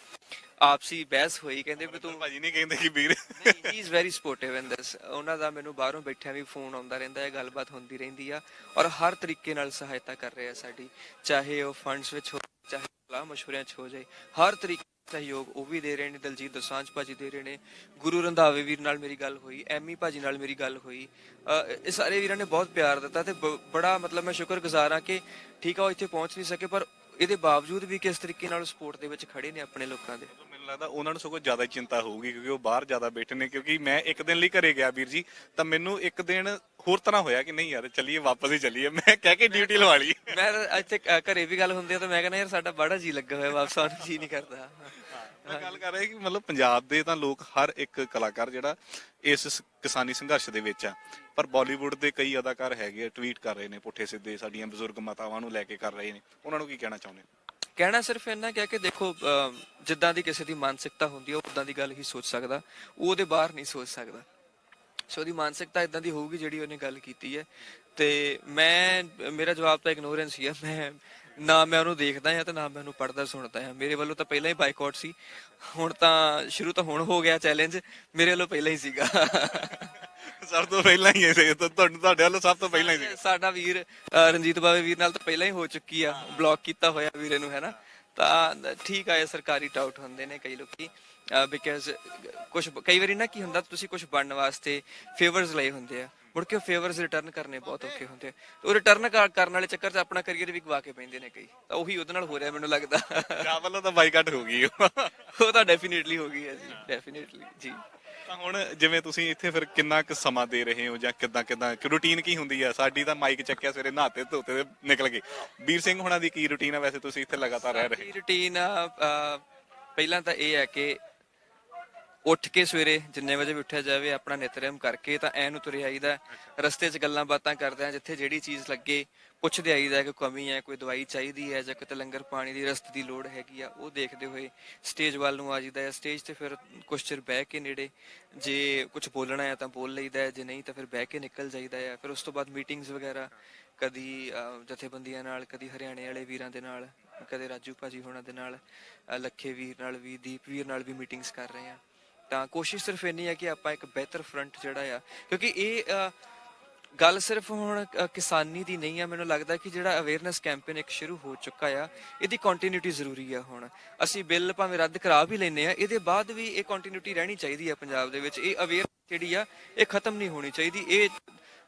ਆਪਸੀ ਬਹਿਸ ਹੋਈ। ਕਹਿੰਦੇ ਵੀ ਤੂੰ ਭਾਜੀ ਨਹੀਂ ਕਹਿੰਦੇ ਕਿ ਵੀਰ। ਨਹੀਂ he is very sportive in this ਉਹਨਾਂ ਦਾ ਮੈਨੂੰ ਬਾਹਰੋਂ ਬੈਠਿਆ ਵੀ ਫੋਨ ਆਉਂਦਾ ਰਹਿੰਦਾ ਹੈ ਗੱਲਬਾਤ ਹੁੰਦੀ ਰਹਿੰਦੀ ਆ। ਔਰ ਹਰ ਤਰੀਕੇ ਨਾਲ ਸਹਾਇਤਾ ਕਰ ਰਹੇ ਸਾਡੀ। ਚਾਹੇ ਉਹ ਫੰਡਸ ਵਿੱਚ ਹੋ ਚਾਹੇ ਸਲਾਹ ਮਸ਼ਵਰਿਆਂ 'ਚ ਹੋ ਜਾਏ। ਹਰ ਤਰੀਕੇ ਦਾ ਸਹਿਯੋਗ ਉਹ ਵੀ ਦੇ ਰਹੇ ਨੇ, ਦਲਜੀਤ ਦੋਸਾਂਝ ਭਾਜੀ ਦੇ ਰਹੇ ਨੇ। ਗੁਰੂ ਰੰਧਾਵੇ ਵੀਰ ਨਾਲ ਮੇਰੀ ਗੱਲ ਹੋਈ, ਐਮੀ ਭਾਜੀ ਨਾਲ ਮੇਰੀ ਗੱਲ ਹੋਈ। ਅਹ ਇਹ ਸਾਰੇ ਵੀਰਾਂ ਨੇ ਬਹੁਤ ਪਿਆਰ ਦਿੱਤਾ ਤੇ ਬ- ਬੜਾ ਮਤਲਬ ਮੈਂ ਸ਼ੁਕਰਗੁਜ਼ਾਰ ਹਾਂ ਕਿ ਠੀਕ ਆ, ਉਹ ਇੱਥੇ ਪਹੁੰਚ ਨਹੀਂ ਸਕੇ, ਪਰ ਇਹਦੇ ਬਾਵਜੂਦ ਵੀ ਕਿਸ ਤਰੀਕੇ ਨਾਲ ਸਪੋਰਟ ਦੇ ਵਿੱਚ ਖੜੇ ਨੇ ਆਪਣੇ ਲੋਕਾਂ ਦੇ। ਲੱਗਦਾ ਉਹਨਾਂ ਨੂੰ ਸਗੋਂ ਜ਼ਿਆਦਾ ਚਿੰਤਾ ਹੋਊਗੀ ਕਿਉਂਕਿ ਉਹ ਬਾਹਰ ਜ਼ਿਆਦਾ ਬੈਠੇ ਨੇ ਕਿਉਂਕਿ ਮੈਂ ਇੱਕ ਦਿਨ ਲਈ ਘਰੇ ਗਿਆ ਵੀਰ ਜੀ ਤਾਂ ਮੈਨੂੰ ਇੱਕ ਦਿਨ ਹੋਰ ਤਰ੍ਹਾਂ ਹੋਇਆ ਕਿ ਨਹੀਂ ਯਾਰ ਚੱਲੀਏ ਵਾਪਸ ਹੀ ਚੱਲੀਏ। ਮੈਂ ਕਹਿ ਕੇ ਡਿਊਟੀ ਲਵਾ ਲਈ। ਮੈਂ ਤਾਂ ਇੱਥੇ ਅ, ਘਰੇ ਵੀ ਗੱਲ ਹੁੰਦੀ ਆ ਤਾਂ ਮੈਂ ਕਹਿੰਦਾ ਯਾਰ ਸਾਡਾ ਬੜਾ ਜੀ ਲੱਗਾ ਹੋਇਆ ਵਾਪਸ ਆਉਣ ਨੂੰ ਜੀ ਨਹੀਂ ਕਰਦਾ। ਮੈਂ ਗੱਲ ਕਰ ਰਿਹਾ ਕਿ ਮਤਲਬ ਪੰਜਾਬ ਦੇ ਤਾਂ ਲੋਕ ਹਰ ਇੱਕ ਕਲਾਕਾਰ ਜਿਹੜਾ ਇਸ ਸ- ਕਿਸਾਨੀ ਸੰਘਰਸ਼ ਦੇ ਵਿੱਚ ਆ। ਪਰ ਬਾਲੀਵੁੱਡ ਦੇ ਕਈ ਅਦਾਕਾਰ ਹੈਗੇ ਟਵੀਟ ਕਰ ਰਹੇ ਨੇ ਪੁੱਠੇ ਸਿੱਧੇ ਸਾਡੀਆਂ ਬਜ਼ੁਰਗ ਮਾਤਾਵਾਂ ਨੂੰ ਲੈ ਕੇ ਕਰ ਰਹੇ ਨੇ। ਉਹਨਾਂ ਨੂੰ ਕੀ ਕਹਿਣਾ ਚਾਹੁੰਦੇ ਹੋ? ਕਹਿਣਾ ਸਿਰਫ ਇੰਨਾ ਕਿਹਾ ਕਿ ਦੇਖੋ ਜਿੱਦਾਂ ਦੀ ਕਿਸੇ ਦੀ ਮਾਨਸਿਕਤਾ ਹੁੰਦੀ ਹੈ ਉਹ ਉਦਾਂ ਦੀ ਗੱਲ ਹੀ ਸੋਚ ਸਕਦਾ। ਉਹ ਉਹਦੇ ਬਾਹਰ ਨਹੀਂ ਸੋਚ ਸਕਦਾ। ਸੋ ਉਹਦੀ ਮਾਨਸਿਕਤਾ ਇਦਾਂ ਦੀ ਹੋਊਗੀ ਜਿਹੜੀ ਉਹਨੇ ਗੱਲ ਕੀਤੀ ਹੈ। ਤੇ ਮੈਂ, ਮੇਰਾ ਜਵਾਬ ਤਾਂ ਇਗਨੋਰੈਂਸ ਹੀ ਹੈ ਮੈਂ, ਨਾ ਮੈਂ ਉਹਨੂੰ ਦੇਖਦਾ ਹਾਂ ਤੇ ਨਾ ਮੈਂ ਉਹਨੂੰ ਪੜਦਾ ਸੁਣਦਾ ਹਾਂ। ਮੇਰੇ ਵੱਲੋਂ ਤਾਂ ਪਹਿਲਾਂ ਹੀ ਬਾਈਕਾਟ ਸੀ। ਹੁਣ ਤਾਂ, ਸ਼ੁਰੂ ਤਾਂ ਹੁਣ ਹੋ ਗਿਆ ਚੈਲੰਜ ਮੇਰੇ ਵੱਲੋਂ ਪਹਿਲਾਂ ਹੀ ਸੀਗਾ। ਸਭ ਤੋਂ ਪਹਿਲਾਂ ਹੀ ਤਾਂ ਤੁਹਾਨੂੰ ਤੁਹਾਡੇ ਵੱਲੋਂ ਸਭ ਤੋਂ ਪਹਿਲਾਂ ਹੀ ਸੀ ਸਾਡਾ ਵੀਰ ਅ, ਰਣਜੀਤ ਬਾਵੇ ਵੀਰ ਨਾਲ ਤਾਂ ਪਹਿਲਾਂ ਹੀ ਹੋ ਚੁੱਕੀ ਆ ਬਲੌਕ ਕੀਤਾ ਹੋਇਆ ਵੀਰੇ ਨੂੰ ਹੈ ਨਾ? ਤਾਂ ਠੀਕ ਆ ਇਹ ਸਰਕਾਰੀ ਟਾਊਟ ਹੁੰਦੇ ਨੇ ਕਈ ਲੋਕੀ ਬਿਕਾਜ਼ ਕੁਝ ਕਈ ਵਾਰੀ ਨਾ ਕੀ ਹੁੰਦਾ ਤੁਸੀਂ ਕੁਝ ਬਣਨ ਵਾਸਤੇ ਫੇਵਰਸ ਲਏ ਹੁੰਦੇ ਆ। ਮੁੜ ਕੇ ਫੇਵਰਸ ਰਿਟਰਨ ਕਰਨੇ ਬਹੁਤ ਔਖੇ ਹੁੰਦੇ ਆ। ਤੇ ਉਹ ਰਿਟਰਨ ਕਰਨ ਵਾਲੇ ਚੱਕਰ 'ਚ ਆਪਣਾ ਕੈਰੀਅਰ ਵੀ ਗਵਾ ਕੇ ਪੈਂਦੇ ਨੇ ਕਈ। ਤਾਂ ਉਹੀ ਉਹਦੇ ਨਾਲ ਹੋ ਰਿਹਾ ਮੈਨੂੰ ਲੱਗਦਾ। ਵੱਲੋਂ ਤਾਂ ਬਾਈਕਾਟ ਹੋ ਗਈ ਉਹ। ਉਹ ਤਾਂ ਡੈਫੀਨਿਟਲੀ ਹੋ ਗਈ ਹੈ ਜੀ ਡੈਫੀਨਿਟਲੀ ਜੀ। ਤਾਂ ਹੁਣ ਜਿਵੇਂ ਤੁਸੀਂ ਇੱਥੇ ਫਿਰ ਕਿੰਨਾ ਕੁ ਸਮਾਂ ਦੇ ਰਹੇ ਹੋ ਜਾਂ ਕਿੱਦਾਂ ਕਿੱਦਾਂ, ਕਿ ਰੁਟੀਨ ਕੀ ਹੁੰਦੀ ਆ? ਸਾਡੀ ਤਾਂ ਮਾਈਕ ਚੱਕਿਆ ਸਵੇਰੇ ਨਹਾਤੇ ਧੋਤੇ ਤੇ ਨਿਕਲ ਗਏ। ਵੀਰ ਸਿੰਘ ਹੁਣਾਂ ਦੀ ਕੀ ਰੁਟੀਨ ਆ? ਵੈਸੇ ਤੁਸੀਂ ਇੱਥੇ ਲਗਾਤਾਰ ਰਹਿ ਰਹੇ ਰੁਟੀਨ ਪਹਿਲਾਂ ਤਾਂ ਇਹ ਹੈ ਕਿ ਉੱਠ ਕੇ ਸਵੇਰੇ ਜਿੰਨੇ ਵਜੇ ਵੀ ਉੱਠਿਆ ਜਾਵੇ, ਆਪਣਾ ਨਿਤਰੇਮ ਕਰਕੇ ਤਾਂ ਐ ਨੂੰ ਤੁਰੇ ਆਈਦਾ। ਰਸਤੇ 'ਚ ਗੱਲਾਂ ਬਾਤਾਂ ਕਰਦੇ ਆ, ਜਿੱਥੇ ਜਿਹੜੀ ਚੀਜ਼ ਲੱਗੇ ਪੁੱਛਦੇ ਆਈਦਾ ਕਿ ਕਮੀ ਹੈ, ਕੋਈ ਦਵਾਈ ਚਾਹੀਦੀ ਹੈ ਜਾਂ ਕਿਤੇ ਲੰਗਰ ਪਾਣੀ ਦੀ ਰਸਤੇ ਦੀ ਲੋੜ ਹੈਗੀ ਆ, ਉਹ ਦੇਖਦੇ ਹੋਏ ਸਟੇਜ ਵੱਲ ਨੂੰ ਆ ਜਾਈਦਾ ਹੈ। ਸਟੇਜ ਤੇ ਫਿਰ ਕੁਛ ਚਿਰ ਬਹਿ ਕੇ ਨੇੜੇ ਜੇ ਕੁਝ ਬੋਲਣਾ ਹੈ ਤਾਂ ਬੋਲ ਲਈਦਾ ਹੈ, ਜੇ ਨਹੀਂ ਤਾਂ ਫਿਰ ਬਹਿ ਕੇ ਨਿਕਲ ਜਾਈਦਾ ਹੈ। ਫਿਰ ਉਸ ਤੋਂ ਬਾਅਦ ਮੀਟਿੰਗਸ ਵਗੈਰਾ ਕਦੀ ਜਥੇਬੰਦੀਆਂ ਨਾਲ, ਕਦੀ ਹਰਿਆਣੇ ਵਾਲੇ ਵੀਰਾਂ ਦੇ ਨਾਲ, ਕਦੇ ਰਾਜੂ ਭਾਜੀ ਹੋਣਾ ਦੇ ਨਾਲ ਲੱਖੇ ਵੀਰ ਨਾਲ ਵੀ, ਦੀਪ ਵੀਰ ਨਾਲ ਵੀ ਮੀਟਿੰਗਸ ਕਰ ਰਹੇ ਆ ਤਾਂ ਕੋਸ਼ਿਸ਼ ਸਿਰਫ ਇੰਨੀ ਹੈ ਕਿ ਆਪਾਂ ਇੱਕ ਬਿਹਤਰ ਫਰੰਟ ਜਿਹੜਾ ਆ, ਕਿਉਂਕਿ ਇਹ ਗੱਲ ਸਿਰਫ ਹੁਣ ਕਿਸਾਨੀ ਦੀ ਨਹੀਂ ਆ, ਮੈਨੂੰ ਲੱਗਦਾ ਕਿ ਜਿਹੜਾ ਅਵੇਅਰਨੈਸ ਕੈਂਪੇਨ ਇੱਕ ਸ਼ੁਰੂ ਹੋ ਚੁੱਕਾ ਆ, ਇਹਦੀ ਕੰਟੀਨਿਊਟੀ ਜ਼ਰੂਰੀ ਆ ਹੁਣ। ਅਸੀਂ ਬਿੱਲ ਭਾਵੇਂ ਰੱਦ ਕਰਾ ਵੀ ਲੈਨੇ ਆ, ਇਹਦੇ ਬਾਅਦ ਵੀ ਇਹ ਕੰਟੀਨਿਊਟੀ ਰਹਿਣੀ ਚਾਹੀਦੀ ਆ ਪੰਜਾਬ ਦੇ ਵਿੱਚ। ਇਹ ਅਵੇਅਰ ਜਿਹੜੀ ਆ, ਇਹ ਖਤਮ ਨਹੀਂ ਹੋਣੀ ਚਾਹੀਦੀ। ਇਹ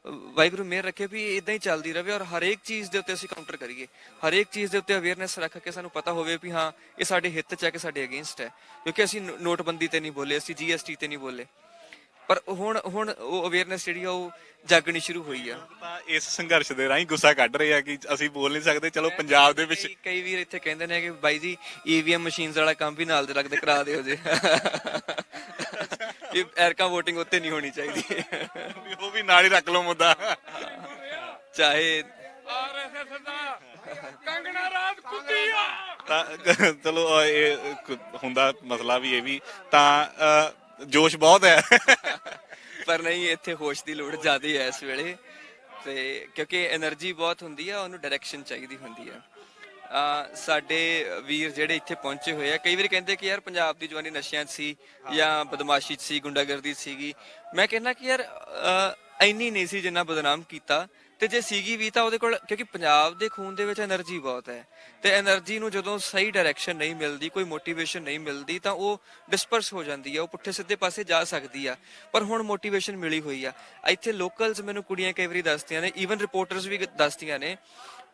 ਵਾਹਿਗੁਰੂ ਮਿਹਰ ਰੱਖੇ ਵੀ ਇਦਾਂ ਹੀ ਚੱਲਦੀ ਰਹੇ ਔਰ ਹਰੇਕ ਚੀਜ਼ ਦੇ ਉੱਤੇ ਅਸੀਂ ਕਾਊਂਟਰ ਕਰੀਏ। ਹਰੇਕ ਚੀਜ਼ ਦੇ ਉੱਤੇ ਅਵੇਅਰਨੈਸ ਰੱਖ ਕੇ ਸਾਨੂੰ ਪਤਾ ਹੋਵੇ ਵੀ ਹਾਂ, ਇਹ ਸਾਡੇ ਹਿੱਤ ਚ ਹੈ ਕਿ ਸਾਡੇ ਅਗੇਂਸਟ ਹੈ। ਕਿਉਂਕਿ ਅਸੀਂ ਨੋਟਬੰਦੀ ਤੇ ਨਹੀਂ ਬੋਲੇ, ਅਸੀਂ ਜੀਐਸਟੀ ਤੇ ਨਹੀਂ ਬੋਲੇ। ਪਰ ਹੁਣ ਹੁਣ ਉਹ ਅਵੇਅਰਨੈਸ ਜਿਹੜੀ ਆ ਉਹ ਜਾਗਣੀ ਸ਼ੁਰੂ ਹੋਈ ਆ। ਤਾਂ ਇਸ ਸੰਘਰਸ਼ ਦੇ ਰਾਹੀਂ ਗੁੱਸਾ ਕੱਢ ਰਹੇ ਆ ਕਿ ਅਸੀਂ ਬੋਲ ਨਹੀਂ ਸਕਦੇ। ਚਲੋ ਪੰਜਾਬ ਦੇ ਵਿੱਚ ਕਈ- ਕਈ ਵੀਰ ਇੱਥੇ ਕਹਿੰਦੇ ਨੇ ਕਿ ਬਾਈ ਜੀ ਈਵੀਐਮ ਮਸ਼ੀਨਸ ਵਾਲਾ ਕੰਮ ਵੀ ਨਾਲ ਦੇ ਲੱਗਦੇ ਕਰਾ ਦਿਓ ਜੇ। ਇਹ ਐਰਕਾ VOTING ਉੱਤੇ ਨਹੀਂ ਹੋਣੀ ਚਾਹੀਦੀ। ਵੀ ਉਹ ਵੀ ਨਾਲ ਹੀ ਰੱਖ ਲਓ ਮੁੱਦਾ। ਚਾਹੇ ਆਰਐਸਐਸ ਦਾ ਕੰਗਣਾ ਰਾਤ ਕੁੱਤੀਆ ਤਾਂ ਚਲੋ ਇਹ ਹੁੰਦਾ ਮਸਲਾ ਵੀ ਇਹ ਵੀ। ਤਾਂ ਜੋਸ਼ ਬਹੁਤ ਹੈ। ਪਰ ਨਹੀਂ ਇੱਥੇ ਹੋਸ਼ ਦੀ ਲੋੜ ਜ਼ਿਆਦਾ ਹੈ ਇਸ ਵੇਲੇ। ਤੇ ਕਿਉਂਕਿ એનર્ਜੀ ਬਹੁਤ ਹੁੰਦੀ ਆ ਉਹਨੂੰ ਡਾਇਰੈਕਸ਼ਨ ਚਾਹੀਦੀ ਹੁੰਦੀ ਹੈ। ਆ ਸਾਡੇ ਵੀਰ ਜਿਹੜੇ ਇੱਥੇ ਪਹੁੰਚੇ ਹੋਏ ਆ ਕਈ ਵਾਰ ਕਹਿੰਦੇ ਕਿ ਯਾਰ ਪੰਜਾਬ ਦੀ ਜਵਾਨੀ ਨਸ਼ਿਆਂ 'ਚ ਸੀ ਜਾਂ ਬਦਮਾਸ਼ੀ 'ਚ ਸੀ ਗੁੰਡਾਗਰਦੀ ਸੀਗੀ। ਮੈਂ ਕਹਿੰਦਾ ਕਿ ਯਾਰ ਇੰਨੀ ਨਹੀਂ ਸੀ ਜਿੰਨਾ ਬਦਨਾਮ ਕੀਤਾ। ਤੇ ਜੇ ਸੀਗੀ ਵੀ ਤਾਂ ਉਹਦੇ ਕੋਲ, ਕਿਉਂਕਿ ਪੰਜਾਬ ਦੇ ਖੂਨ ਦੇ ਵਿੱਚ એનર્ਜੀ ਬਹੁਤ ਹੈ। ਤੇ એનર્ਜੀ ਨੂੰ ਜਦੋਂ ਸਹੀ ਡਾਇਰੈਕਸ਼ਨ ਨਹੀਂ ਮਿਲਦੀ, ਕੋਈ ਮੋਟੀਵੇਸ਼ਨ ਨਹੀਂ ਮਿਲਦੀ, ਤਾਂ ਉਹ ਡਿਸਪਰਸ ਹੋ ਜਾਂਦੀ ਆ, ਉਹ ਪੁੱਠੇ ਸਿੱਧੇ ਪਾਸੇ ਜਾ ਸਕਦੀ ਆ। ਪਰ ਹੁਣ ਮੋਟੀਵੇਸ਼ਨ ਮਿਲੀ ਹੋਈ ਆ। ਇੱਥੇ ਲੋਕਲਸ ਮੈਨੂੰ ਕੁੜੀਆਂ ਕਈ ਵਾਰੀ ਦੱਸਦੀਆਂ ਨੇ ਈਵਨ ਰਿਪੋਰਟਰਸ ਵੀ ਦੱਸਦੀਆਂ ਨੇ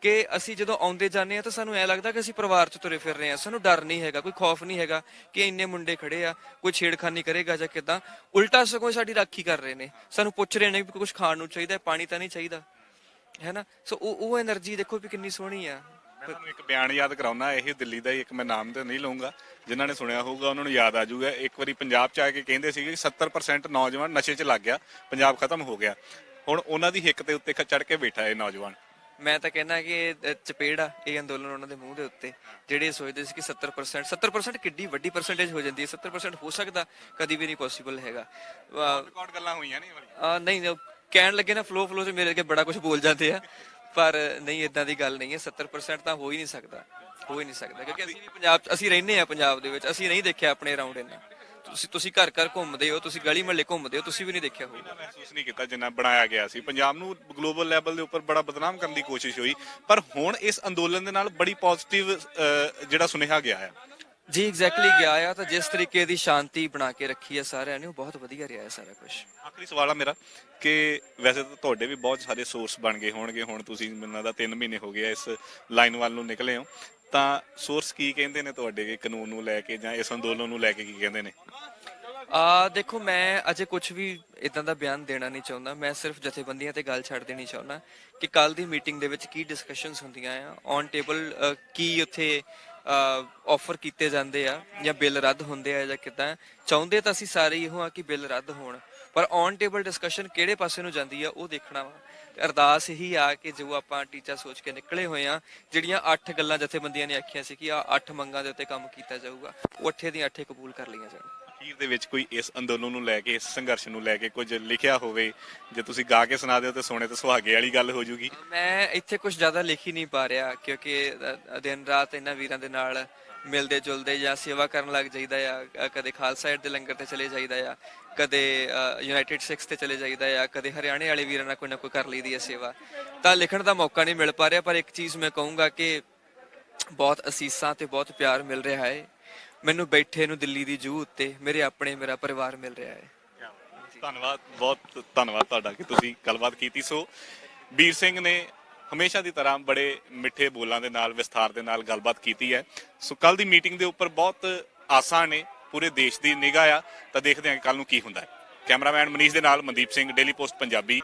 ਕਿ ਅਸੀਂ ਜਦੋਂ ਆਉਂਦੇ ਜਾਂਦੇ ਆ ਤਾਂ ਸਾਨੂੰ ਐ ਲੱਗਦਾ ਕਿ ਅਸੀਂ ਪਰਿਵਾਰ 'ਚ ਤੁਰੇ ਫਿਰ ਰਹੇ ਆ। ਸਾਨੂੰ ਡਰ ਨਹੀਂ ਹੈਗਾ, ਕੋਈ ਖੌਫ ਨਹੀਂ ਹੈਗਾ ਕਿ ਇੰਨੇ ਮੁੰਡੇ ਖੜੇ ਆ, ਕੋਈ ਛੇੜਖਾਨੀ ਕਰੇਗਾ ਜਾਂ ਕਿਦਾਂ। ਉਲਟਾ ਸਗੋਂ ਸਾਡੀ ਰਾਖੀ ਕਰ ਰਹੇ ਨੇ। ਸਾਨੂੰ ਪੁੱਛ ਰਹੇ ਨੇ ਕਿ ਕੁਝ ਖਾਣ ਨੂੰ ਚਾਹੀਦਾ ਪਾਣੀ ਤਾਂ ਨਹੀਂ ਚਾਹੀਦਾ। ਹੈ ਨਾ ਸੋ ਉਹ ਉਹ એનર્ਜੀ ਦੇਖੋ ਵੀ ਕਿੰਨੀ ਸੋਹਣੀ ਆ। ਮੈਂ ਤੁਹਾਨੂੰ ਇੱਕ ਬਿਆਨ ਯਾਦ ਕਰਾਉਣਾ ਇਹ ਦਿੱਲੀ ਦਾ ਇੱਕ ਮੈਂ ਨਾਮ ਤੇ ਨਹੀਂ ਲਵਾਂਗਾ ਜਿਨ੍ਹਾਂ ਨੇ ਸੁਣਿਆ ਹੋਊਗਾ ਉਹਨਾਂ ਨੂੰ ਯਾਦ ਆ ਜਾਊਗਾ। ਇੱਕ ਵਾਰੀ ਪੰਜਾਬ ਚ ਆ ਕੇ ਕਹਿੰਦੇ ਸੀਗੇ ਕਿ 70% ਨੌਜਵਾਨ ਨਸ਼ੇ 'ਚ ਲੱਗ ਗਿਆ ਪੰਜਾਬ ਖਤਮ ਹੋ ਗਿਆ। ਹੁਣ ਉਹਨਾਂ ਦੀ ਹਿੱਕ ਤੇ ਉੱਤੇ ਚੜ ਕੇ ਬੈਠਾ ਇਹ ਨੌਜਵਾਨ। ਮੈਂ ਤਾਂ ਕਹਿੰਦਾ ਕਿ ਇਹ ਚਪੇੜ ਆ ਇਹ ਅੰਦੋਲਨ ਉਹਨਾਂ ਦੇ ਮੂੰਹ ਦੇ ਉੱਤੇ। ਜਿਹੜੇ ਸੋਚਦੇ ਸੀ ਕਿ 70% 70% ਕਿੱਡੀ ਵੱਡੀ ਪਰਸੈਂਟੇਜ ਹੋ ਜਾਂਦੀ ਹੈ। 70% ਹੋ ਸਕਦਾ ਕਦੀ ਵੀ ਨਹੀਂ ਪੋਸੀਬਲ ਹੈਗਾ। ਰਿਕਾਰਡ ਗੱਲਾਂ ਹੋਈਆਂ ਨਹੀਂ ਵਾਲੀ ਨਹੀਂ ਕਹਿਣ ਲੱਗੇ ਨਾ ਫਲੋ ਫਲੋ ਚ ਮੇਰੇ ਅੱਗੇ ਬੜਾ ਕੁਝ ਬੋਲ ਜਾਂਦੇ ਆ। ਪਰ ਨਹੀਂ ਇਦਾਂ ਦੀ ਗੱਲ ਨਹੀਂ ਹੈ। 70% ਤਾਂ ਹੋ ਹੀ ਨਹੀਂ ਸਕਦਾ। ਹੋ ਹੀ ਨਹੀਂ ਸਕਦਾ। ਕਿਉਂਕਿ ਅਸੀਂ ਵੀ ਪੰਜਾਬ ਚ ਅਸੀਂ ਰਹਿੰਦੇ ਆ ਪੰਜਾਬ ਦੇ ਵਿੱਚ। ਅਸੀਂ ਨਹੀਂ ਦੇਖਿਆ ਆਪਣੇ ਅਰਾਊਂਡ ਇੰਨਾ। ਤੁਸੀਂ ਤੁਸੀਂ ਘਰ ਘਰ ਘੁੰਮਦੇ ਹੋ। ਤੁਸੀਂ ਗਲੀ ਮਹੱਲੇ ਘੁੰਮਦੇ ਹੋ। ਤੁਸੀਂ ਵੀ ਨਹੀਂ ਦੇਖਿਆ ਹੋਊਗਾ। ਮਹਿਸੂਸ ਨਹੀਂ ਕੀਤਾ ਜਿੰਨਾ ਬਣਾਇਆ ਗਿਆ ਸੀ। ਪੰਜਾਬ ਨੂੰ ਗਲੋਬਲ ਲੈਵਲ ਦੇ ਉੱਪਰ ਬੜਾ ਬਦਨਾਮ ਕਰਨ ਦੀ ਕੋਸ਼ਿਸ਼ ਹੋਈ। ਪਰ ਹੁਣ ਇਸ ਅੰਦੋਲਨ ਦੇ ਨਾਲ ਬੜੀ ਪੋਜ਼ਿਟਿਵ ਜਿਹੜਾ ਸੁਨੇਹਾ ਗਿਆ ਹੈ। ਜੀ ਐਗਜ਼ੈਕਟਲੀ ਗਿਆ ਆ ਤਾਂ ਜਿਸ ਤਰੀਕੇ ਦੀ ਸ਼ਾਂਤੀ ਬਣਾ ਕੇ ਰੱਖੀ ਹੈ ਸਾਰਿਆਂ ਨੇ ਉਹ ਬਹੁਤ ਵਧੀਆ ਰਿਹਾ ਹੈ ਸਾਰਾ ਕੁਝ ਆਖਰੀ ਸਵਾਲ ਆ ਮੇਰਾ ਕਿ ਵੈਸੇ ਤਾਂ ਤੁਹਾਡੇ ਵੀ ਬਹੁਤ ਸਾਰੇ ਸੋਰਸ ਬਣ ਗਏ ਹੋਣਗੇ ਹੁਣ ਤੁਸੀਂ ਮੈਨੂੰ ਲੱਗਦਾ 3 ਮਹੀਨੇ ਹੋ ਗਏ ਆ ਇਸ ਲਾਈਨ ਵੱਲ ਨੂੰ ਨਿਕਲੇ ਹੋ। ਤਾਂ ਸੋਰਸ ਕੀ ਕਹਿੰਦੇ ਨੇ ਤੁਹਾਡੇ ਕਾਨੂੰਨ ਨੂੰ ਲੈ ਕੇ ਜਾਂ ਇਸ ਅੰਦੋਲਨ ਨੂੰ ਲੈ ਕੇ ਕੀ ਕਹਿੰਦੇ ਨੇ? ਆ ਦੇਖੋ ਮੈਂ ਅਜੇ ਕੁਝ ਵੀ ਇਦਾਂ ਦਾ ਬਿਆਨ ਦੇਣਾ ਨਹੀਂ ਚਾਹੁੰਦਾ ਮੈਂ ਸਿਰਫ ਜਥੇਬੰਦੀਆਂ ਤੇ ਗੱਲ ਛੱਡ ਦੇਣੀ ਚਾਹੁੰਦਾ ਕਿ ਕੱਲ ਦੀ ਮੀਟਿੰਗ ਦੇ ਵਿੱਚ ਕੀ ਡਿਸਕਸ਼ਨਸ ਹੁੰਦੀਆਂ ਆ ਔਨ ਟੇਬਲ ਕੀ ਉੱਥੇ ਆਫਰ ਕੀਤੇ ਜਾਂਦੇ ਆ ਜਾਂ ਬਿੱਲ ਰੱਦ ਹੁੰਦੇ ਆ ਜਾਂ ਕਿਦਾਂ, ਚਾਹੁੰਦੇ ਤਾਂ ਅਸੀਂ ਸਾਰੇ ਇਹੋ ਆ ਕਿ ਬਿੱਲ ਰੱਦ ਹੋਣ, ਪਰ ਔਨ ਟੇਬਲ ਡਿਸਕਸ਼ਨ ਕਿਹੜੇ ਪਾਸੇ ਨੂੰ ਜਾਂਦੀ ਆ, ਉਹ ਦੇਖਣਾ ਵਾ। ਅਰਦਾਸ ਇਹੀ ਆ ਕਿ ਜੋ ਆਪਾਂ ਟੀਚਾ ਸੋਚ ਕੇ ਨਿਕਲੇ ਹੋਏ ਆ, ਜਿਹੜੀਆਂ ਅੱਠ ਗੱਲਾਂ ਜਥੇਬੰਦੀਆਂ ਨੇ ਆਖੀਆਂ ਸੀ ਕਿ ਆ ਅੱਠ ਮੰਗਾਂ ਦੇ ਉੱਤੇ ਕੰਮ ਕੀਤਾ ਜਾਊਗਾ, ਉਹ ਅੱਠੇ ਦੀਆਂ ਅੱਠੇ ਕਬੂਲ ਕਰ ਲਈਆਂ ਜਾਣ। ਅਖੀਰ ਦੇ ਵਿੱਚ ਕੋਈ ਇਸ ਅੰਦੋਲਨ ਨੂੰ ਲੈ ਕੇ, ਇਸ ਸੰਘਰਸ਼ ਨੂੰ ਲੈ ਕੇ ਕੁਝ ਲਿਖਿਆ ਹੋਵੇ, ਜੇ ਤੁਸੀਂ ਗਾ ਕੇ ਸੁਣਾ ਦਿਓ ਤੇ ਸੋਨੇ ਤੇ ਸੁਹਾਗੇ ਵਾਲੀ ਗੱਲ ਹੋ ਜੂਗੀ। ਮੈਂ ਇੱਥੇ ਕੁਝ ਜ਼ਿਆਦਾ ਲਿਖ ਹੀ ਨਹੀਂ ਪਾ ਰਿਹਾ, ਕਿਉਂਕਿ ਦਿਨ ਰਾਤ ਇਹਨਾਂ ਵੀਰਾਂ ਦੇ ਨਾਲ ਮਿਲਦੇ ਜੁਲਦੇ ਜਾਂ ਸੇਵਾ ਕਰਨ ਲੱਗ ਜਾਈਦਾ ਆ ਕਦੇ ਖਾਲਸਾ ਏਡ ਦੇ ਲੰਗਰ ਤੇ ਚਲੇ ਜਾਈਦਾ ਆ, ਕਦੇ ਯੂਨਾਈਟਿਡ ਸਿਕਸ ਤੇ ਚਲੇ ਜਾਈਦਾ ਆ, ਕਦੇ ਹਰਿਆਣੇ ਵਾਲੇ ਵੀਰਾਂ ਨਾਲ ਕੋਈ ਨਾ ਕੋਈ ਕਰ ਲਈਦੀ ਆ ਸੇਵਾ। ਤਾਂ ਲਿਖਣ ਦਾ ਮੌਕਾ ਨਹੀਂ ਮਿਲ ਪਾ ਰਿਹਾ, ਪਰ ਇੱਕ ਚੀਜ਼ ਮੈਂ ਕਹੂੰਗਾ ਕਿ ਬਹੁਤ ਅਸੀਸਾਂ ਤੇ ਬਹੁਤ ਪਿਆਰ ਮਿਲ ਰਿਹਾ ਹੈ। ਮੈਨੂੰ ਬੈਠੇ ਨੂੰ ਦਿੱਲੀ ਦੀ ਜੂਹ ਉੱਤੇ ਮੇਰੇ ਆਪਣੇ ਮੇਰਾ ਪਰਿਵਾਰ ਮਿਲ ਰਿਹਾ ਹੈ। ਧੰਨਵਾਦ, ਬਹੁਤ ਧੰਨਵਾਦ ਤੁਹਾਡਾ ਕਿ ਤੁਸੀਂ ਗੱਲਬਾਤ ਕੀਤੀ। ਸੋ ਵੀਰ ਸਿੰਘ ਨੇ ਹਮੇਸ਼ਾ ਦੀ ਤਰ੍ਹਾਂ ਬੜੇ ਮਿੱਠੇ ਬੋਲਾਂ ਦੇ ਨਾਲ, ਵਿਸਥਾਰ ਦੇ ਨਾਲ ਗੱਲਬਾਤ ਕੀਤੀ ਹੈ। ਸੋ ਕੱਲ ਦੀ ਮੀਟਿੰਗ ਦੇ ਉੱਪਰ ਬਹੁਤ ਆਸਾਂ ਨੇ, ਪੂਰੇ ਦੇਸ਼ ਦੀ ਨਿਗਾਹ ਆ, ਤਾਂ ਦੇਖਦੇ ਹਾਂ ਕੱਲ ਨੂੰ ਕੀ ਹੁੰਦਾ ਹੈ। ਕੈਮਰਾਮੈਨ ਮਨੀਸ਼ ਦੇ ਨਾਲ ਮਨਦੀਪ ਸਿੰਘ, ਡੇਲੀ ਪੋਸਟ ਪੰਜਾਬੀ।